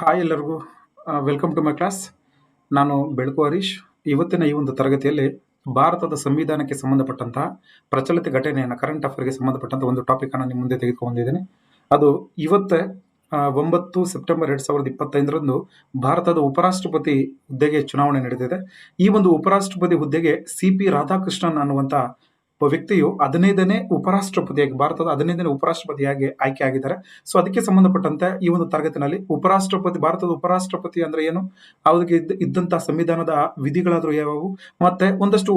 Hi ಎಲ್ಲರಿಗೂ. Welcome to my class ನಾನು ಬೆಳಕು ಹರೀಶ್. ಇವತ್ತಿನ ಈ ಒಂದು ತರಗತಿಯಲ್ಲಿ ಭಾರತದ ಸಂವಿಧಾನಕ್ಕೆ ಸಂಬಂಧಪಟ್ಟಂತಹ ಪ್ರಚಲಿತ ಘಟನೆಯನ್ನು ಕರೆಂಟ್ ಅಫೇರ್ಗೆ ಸಂಬಂಧಪಟ್ಟಂತ ಒಂದು ಟಾಪಿಕ್ ಅನ್ನು ನಿಮ್ಮ ಮುಂದೆ ತೆಗೆದುಕೊಂಡಿದ್ದೇನೆ ಅದು ಇವತ್ತೇ ಒಂಬತ್ತು ಸೆಪ್ಟೆಂಬರ್ ಎರಡು ಸಾವಿರದ ಇಪ್ಪತ್ತೈದರಂದು ಭಾರತದ ಉಪರಾಷ್ಟ್ರಪತಿ ಹುದ್ದೆಗೆ ಚುನಾವಣೆ ನಡೆದಿದೆ. ಈ ಒಂದು ಉಪರಾಷ್ಟ್ರಪತಿ ಹುದ್ದೆಗೆ ಸಿ ಪಿ ರಾಧಾಕೃಷ್ಣನ್ ಅನ್ನುವಂತ ಒಬ್ಬ ವ್ಯಕ್ತಿಯು ಹದಿನೈದನೇ ಉಪರಾಷ್ಟ್ರಪತಿಯಾಗಿ ಭಾರತದ ಹದಿನೈದನೇ ಉಪರಾಷ್ಟ್ರಪತಿಯಾಗಿ ಆಯ್ಕೆ ಆಗಿದ್ದಾರೆ. ಸೊ ಅದಕ್ಕೆ ಸಂಬಂಧಪಟ್ಟಂತೆ ಈ ಒಂದು ತರಗತಿನಲ್ಲಿ ಉಪರಾಷ್ಟ್ರಪತಿ, ಭಾರತದ ಉಪರಾಷ್ಟ್ರಪತಿ ಅಂದ್ರೆ ಏನು? ಅವ್ರಿಗೆ ಇದ್ದ ಇದ್ದಂತಹ ಸಂವಿಧಾನದ ವಿಧಿಗಳಾದ್ರೂ ಯಾವುವು? ಮತ್ತೆ ಒಂದಷ್ಟು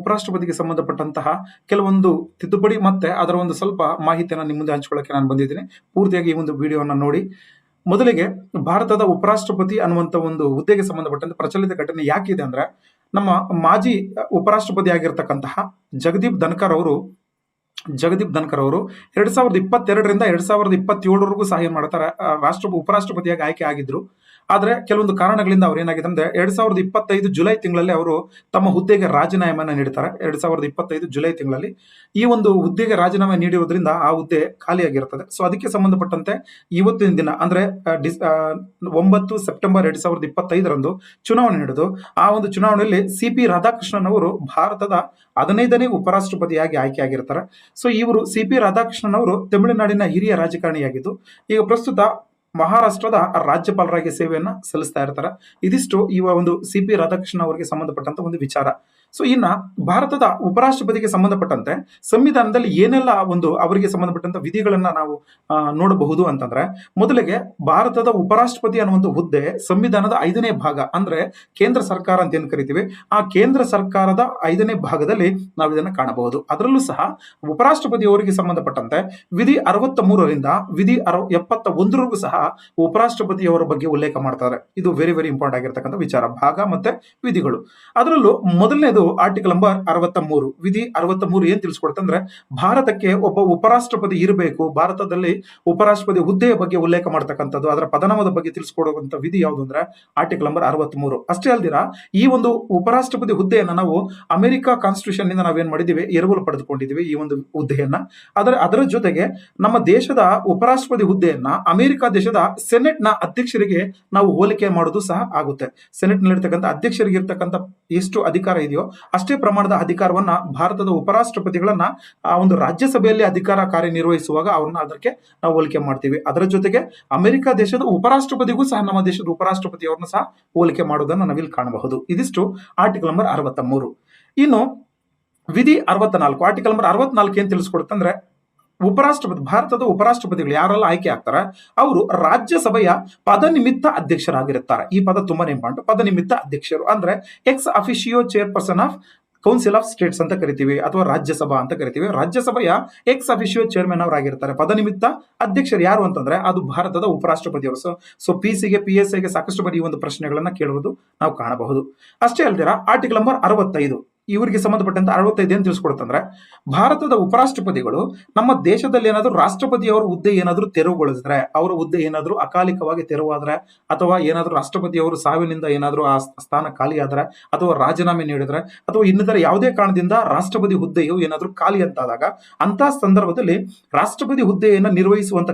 ಉಪರಾಷ್ಟ್ರಪತಿಗೆ ಸಂಬಂಧಪಟ್ಟಂತಹ ಕೆಲವೊಂದು ತಿದ್ದುಪಡಿ ಮತ್ತೆ ಅದರ ಒಂದು ಸ್ವಲ್ಪ ಮಾಹಿತಿಯನ್ನು ನಿಮ್ಮ ಮುಂದೆ ಹಂಚ್ಕೊಳ್ಳಕ್ಕೆ ನಾನು ಬಂದಿದ್ದೀನಿ. ಪೂರ್ತಿಯಾಗಿ ಈ ಒಂದು ವಿಡಿಯೋವನ್ನು ನೋಡಿ. ಮೊದಲಿಗೆ ಭಾರತದ ಉಪರಾಷ್ಟ್ರಪತಿ ಅನ್ನುವಂತ ಒಂದು ಹುದ್ದೆಗೆ ಸಂಬಂಧಪಟ್ಟಂತೆ ಪ್ರಚಲಿತ ಘಟನೆ ಯಾಕಿದೆ ಅಂದ್ರೆ ನಮ್ಮ ಮಾಜಿ ಉಪರಾಷ್ಟ್ರಪತಿ ಆಗಿರ್ತಕ್ಕಂತಹ ಜಗದೀಪ್ ಧನ್ಕರ್ ಅವರು, ಜಗದೀಪ್ ಧನ್ಕರ್ ಅವರು ಎರಡ್ ಸಾವಿರದ ಇಪ್ಪತ್ತೆರಡರಿಂದ ಎರಡ್ ಸಾವಿರದ ಇಪ್ಪತ್ತೇಳರವರೆಗೂ ಸಹಾಯ ಮಾಡ್ತಾರೆ. ರಾಷ್ಟ್ರ ಉಪರಾಷ್ಟ್ರಪತಿಯಾಗಿ ಆಯ್ಕೆ ಆಗಿದ್ರು. ಆದ್ರೆ ಕೆಲವೊಂದು ಕಾರಣಗಳಿಂದ ಅವ್ರು ಏನಾಗಿದೆ ಅಂದ್ರೆ ಎರಡ್ ಸಾವಿರದ ಇಪ್ಪತ್ತೈದು ಜುಲೈ ತಿಂಗಳಲ್ಲಿ ಅವರು ತಮ್ಮ ಹುದ್ದೆಗೆ ರಾಜೀನಾಮೆಯನ್ನ ನೀಡ್ತಾರೆ ಎರಡ್ ಸಾವಿರದ ಇಪ್ಪತ್ತೈದು ಜುಲೈ ತಿಂಗಳಲ್ಲಿ ಈ ಒಂದು ಹುದ್ದೆಗೆ ರಾಜೀನಾಮೆ ನೀಡಿರೋದ್ರಿಂದ ಆ ಹುದ್ದೆ ಖಾಲಿಯಾಗಿರ್ತದೆ ಸೊ ಅದಕ್ಕೆ ಸಂಬಂಧಪಟ್ಟಂತೆ ಇವತ್ತಿನ ದಿನ ಅಂದ್ರೆ ಡಿಸ್ ಒಂಬತ್ತು ಸೆಪ್ಟೆಂಬರ್ ಎರಡ್ ಸಾವಿರದ ಇಪ್ಪತ್ತೈದರಂದು ಚುನಾವಣೆ ನಡೆದು, ಆ ಒಂದು ಚುನಾವಣೆಯಲ್ಲಿ ಸಿ ಪಿ ರಾಧಾಕೃಷ್ಣನ್ ಅವರು ಭಾರತದ ಹದಿನೈದನೇ ಉಪರಾಷ್ಟ್ರಪತಿಯಾಗಿ ಆಯ್ಕೆಯಾಗಿರ್ತಾರೆ. ಸೊ ಇವರು ಸಿ ಪಿ ರಾಧಾಕೃಷ್ಣನ್ ಅವರು ತಮಿಳುನಾಡಿನ ಹಿರಿಯ ರಾಜಕಾರಣಿಯಾಗಿದ್ದು, ಈಗ ಪ್ರಸ್ತುತ ಮಹಾರಾಷ್ಟ್ರದ ರಾಜ್ಯಪಾಲರಾಗಿ ಸೇವೆಯನ್ನ ಸಲ್ಲಿಸ್ತಾ ಇರ್ತಾರೆ. ಇದಿಷ್ಟು ಈ ಒಂದು ಸಿ ಪಿ ರಾಧಾಕೃಷ್ಣ ಅವರಿಗೆ ಸಂಬಂಧಪಟ್ಟಂತ ಒಂದು ವಿಚಾರ. ಸೊ ಇನ್ನ ಭಾರತದ ಉಪರಾಷ್ಟ್ರಪತಿಗೆ ಸಂಬಂಧಪಟ್ಟಂತೆ ಸಂವಿಧಾನದಲ್ಲಿ ಏನೆಲ್ಲ ಒಂದು ಅವರಿಗೆ ಸಂಬಂಧಪಟ್ಟಂತ ವಿಧಿಗಳನ್ನ ನಾವು ನೋಡಬಹುದು ಅಂತಂದ್ರೆ, ಮೊದಲಿಗೆ ಭಾರತದ ಉಪರಾಷ್ಟ್ರಪತಿ ಅನ್ನೋ ಒಂದು ಹುದ್ದೆ ಸಂವಿಧಾನದ ಐದನೇ ಭಾಗ, ಅಂದ್ರೆ ಕೇಂದ್ರ ಸರ್ಕಾರ ಅಂತ ಏನು ಕರಿತೀವಿ, ಆ ಕೇಂದ್ರ ಸರ್ಕಾರದ ಐದನೇ ಭಾಗದಲ್ಲಿ ನಾವು ಇದನ್ನ ಕಾಣಬಹುದು. ಅದರಲ್ಲೂ ಸಹ ಉಪರಾಷ್ಟ್ರಪತಿ ಅವರಿಗೆ ಸಂಬಂಧಪಟ್ಟಂತೆ ವಿಧಿ ಅರವತ್ತ ಮೂರರಿಂದ ವಿಧಿ ಅರ ಎಪ್ಪತ್ತ ಒಂದರವರೆಗೂ ಸಹ ಉಪರಾಷ್ಟ್ರಪತಿಯವರ ಬಗ್ಗೆ ಉಲ್ಲೇಖ ಮಾಡ್ತಾರೆ. ಇದು ವೆರಿ ವೆರಿ ಇಂಪಾರ್ಟೆಂಟ್ ಆಗಿರ್ತಕ್ಕಂಥ ವಿಚಾರ. ಭಾಗ ಮತ್ತೆ ವಿಧಿಗಳು. ಅದರಲ್ಲೂ ಮೊದಲನೇದು ಆರ್ಟಿಕಲ್ ನಂಬರ್ ಅರವತ್ತ ಮೂರು ವಿಧಿ ಅರವತ್ತ ಮೂರು ಏನ್ ತಿಳಿಸ್ಕೊಡ್ತಂದ್ರೆ ಭಾರತಕ್ಕೆ ಒಬ್ಬ ಉಪರಾಷ್ಟ್ರಪತಿ ಇರಬೇಕು. ಭಾರತದಲ್ಲಿ ಉಪರಾಷ್ಟ್ರಪತಿ ಹುದ್ದೆಯ ಬಗ್ಗೆ ಉಲ್ಲೇಖ ಮಾಡ್ತಕ್ಕಂಥದ್ದು. ಅದರ ಪದನಾಮದ ಬಗ್ಗೆ ತಿಳಿಸ್ಕೊಡುವಂತ ವಿಧಿ ಯಾವುದು ಅಂದ್ರೆ ಆರ್ಟಿಕಲ್ ನಂಬರ್ ಅರವತ್ತ್ ಮೂರು ಅಷ್ಟೇ ಅಲ್ದಿರ, ಈ ಒಂದು ಉಪರಾಷ್ಟ್ರಪತಿ ಹುದ್ದೆಯನ್ನ ನಾವು ಅಮೆರಿಕ ಕಾನ್ಸ್ಟಿಟ್ಯೂಷನ್ನಿಂದ ನಾವೇನ್ ಮಾಡಿದ್ದೀವಿ ಎರವಲು ಪಡೆದುಕೊಂಡಿದ್ದೀವಿ ಈ ಒಂದು ಹುದ್ದೆಯನ್ನ. ಅದರ ಅದರ ಜೊತೆಗೆ ನಮ್ಮ ದೇಶದ ಉಪರಾಷ್ಟ್ರಪತಿ ಹುದ್ದೆಯನ್ನ ಅಮೆರಿಕ ದೇಶದ ಸೆನೆಟ್ನ ಅಧ್ಯಕ್ಷರಿಗೆ ನಾವು ಹೋಲಿಕೆ ಮಾಡೋದು ಸಹ ಆಗುತ್ತೆ. ಸೆನೆಟ್ ನಲ್ಲಿರ್ತಕ್ಕಂಥ ಅಧ್ಯಕ್ಷರಿಗೆ ಇರ್ತಕ್ಕಂಥ ಎಷ್ಟು ಅಧಿಕಾರ ಇದೆಯೋ ಅಷ್ಟೇ ಪ್ರಮಾಣದ ಅಧಿಕಾರವನ್ನ ಭಾರತದ ಉಪರಾಷ್ಟ್ರಪತಿಗಳನ್ನ ಆ ಒಂದು ರಾಜ್ಯಸಭೆಯಲ್ಲಿ ಅಧಿಕಾರ ಕಾರ್ಯನಿರ್ವಹಿಸುವಾಗ ಅವ್ರನ್ನ ಅದಕ್ಕೆ ನಾವು ಹೋಲಿಕೆ ಮಾಡ್ತೀವಿ. ಅದರ ಜೊತೆಗೆ ಅಮೆರಿಕ ದೇಶದ ಉಪರಾಷ್ಟ್ರಪತಿಗೂ ಸಹ ನಮ್ಮ ದೇಶದ ಉಪರಾಷ್ಟ್ರಪತಿಯವ್ರನ್ನ ಸಹ ಹೋಲಿಕೆ ಮಾಡೋದನ್ನ ನಾವಿಲ್ಲಿ ಕಾಣಬಹುದು. ಇದಿಷ್ಟು ಆರ್ಟಿಕಲ್ ನಂಬರ್ ಅರವತ್ತ ಮೂರು ಇನ್ನು ವಿಧಿ ಅರವತ್ತ ನಾಲ್ಕು ಆರ್ಟಿಕಲ್ ನಂಬರ್ ಅರವತ್ನಾಲ್ಕು ಏನ್ ತಿಳಿಸ್ಕೊಡುತ್ತಂದ್ರೆ ಉಪರಾಷ್ಟ್ರಪತಿ, ಭಾರತದ ಉಪರಾಷ್ಟ್ರಪತಿಗಳು ಯಾರೆಲ್ಲ ಆಯ್ಕೆ ಆಗ್ತಾರೆ, ಅವರು ರಾಜ್ಯಸಭೆಯ ಪದನಿಮಿತ್ತ ಅಧ್ಯಕ್ಷರಾಗಿರುತ್ತಾರೆ. ಈ ಪದ ತುಂಬಾ ಇಂಪಾರ್ಟೆಂಟ್ ಪದನಿಮಿತ್ತ ಅಧ್ಯಕ್ಷರು ಅಂದ್ರೆ ex officio chairperson of council of states ಅಂತ ಕರಿತೀವಿ, ಅಥವಾ ರಾಜ್ಯಸಭಾ ಅಂತ ಕರಿತೀವಿ. ರಾಜ್ಯಸಭೆಯ ಎಕ್ಸ್ ಅಫಿಷಿಯೋ ಚೇರ್ಮನ್ ಅವರಾಗಿರ್ತಾರೆ. ಪದನಿಮಿತ್ತ ಅಧ್ಯಕ್ಷರು ಯಾರು ಅಂತಂದ್ರೆ, ಅದು ಭಾರತದ ಉಪರಾಷ್ಟ್ರಪತಿಯವರು. ಸೊ ಸೊ ಪಿ ಸಿಗೆ ಪಿ ಎಸ್ ಐಗೆ ಸಾಕಷ್ಟು ಬಾರಿ ಒಂದು ಪ್ರಶ್ನೆಗಳನ್ನ ಕೇಳುವುದು ನಾವು ಕಾಣಬಹುದು. ಅಷ್ಟೇ ಅಲ್ದಿರ ಆರ್ಟಿಕಲ್ ನಂಬರ್ ಅರವತ್ತೈದು. ಇವರಿಗೆ ಸಂಬಂಧಪಟ್ಟಂತ ಅರವತ್ತೈದು ಏನು ತಿಳಿಸ್ಕೊಡುತ್ತಂದ್ರೆ, ಭಾರತದ ಉಪರಾಷ್ಟ್ರಪತಿಗಳು ನಮ್ಮ ದೇಶದಲ್ಲಿ ಏನಾದರೂ ರಾಷ್ಟ್ರಪತಿಯವರ ಹುದ್ದೆ ಏನಾದರೂ ತೆರವುಗೊಳಿಸಿದ್ರೆ, ಅವರ ಹುದ್ದೆ ಏನಾದರೂ ಅಕಾಲಿಕವಾಗಿ ತೆರವಾದ್ರೆ, ಅಥವಾ ಏನಾದರೂ ರಾಷ್ಟ್ರಪತಿಯವರು ಸಾವಿನಿಂದ ಏನಾದರೂ ಆ ಸ್ಥಾನ ಖಾಲಿಯಾದ್ರೆ, ಅಥವಾ ರಾಜೀನಾಮೆ ನೀಡಿದ್ರೆ, ಅಥವಾ ಇನ್ನಿತರ ಯಾವುದೇ ಕಾರಣದಿಂದ ರಾಷ್ಟ್ರಪತಿ ಹುದ್ದೆಯು ಏನಾದರೂ ಖಾಲಿ ಅಂತಾದಾಗ ಅಂತ ಸಂದರ್ಭದಲ್ಲಿ ರಾಷ್ಟ್ರಪತಿ ಹುದ್ದೆಯನ್ನು ನಿರ್ವಹಿಸುವಂತ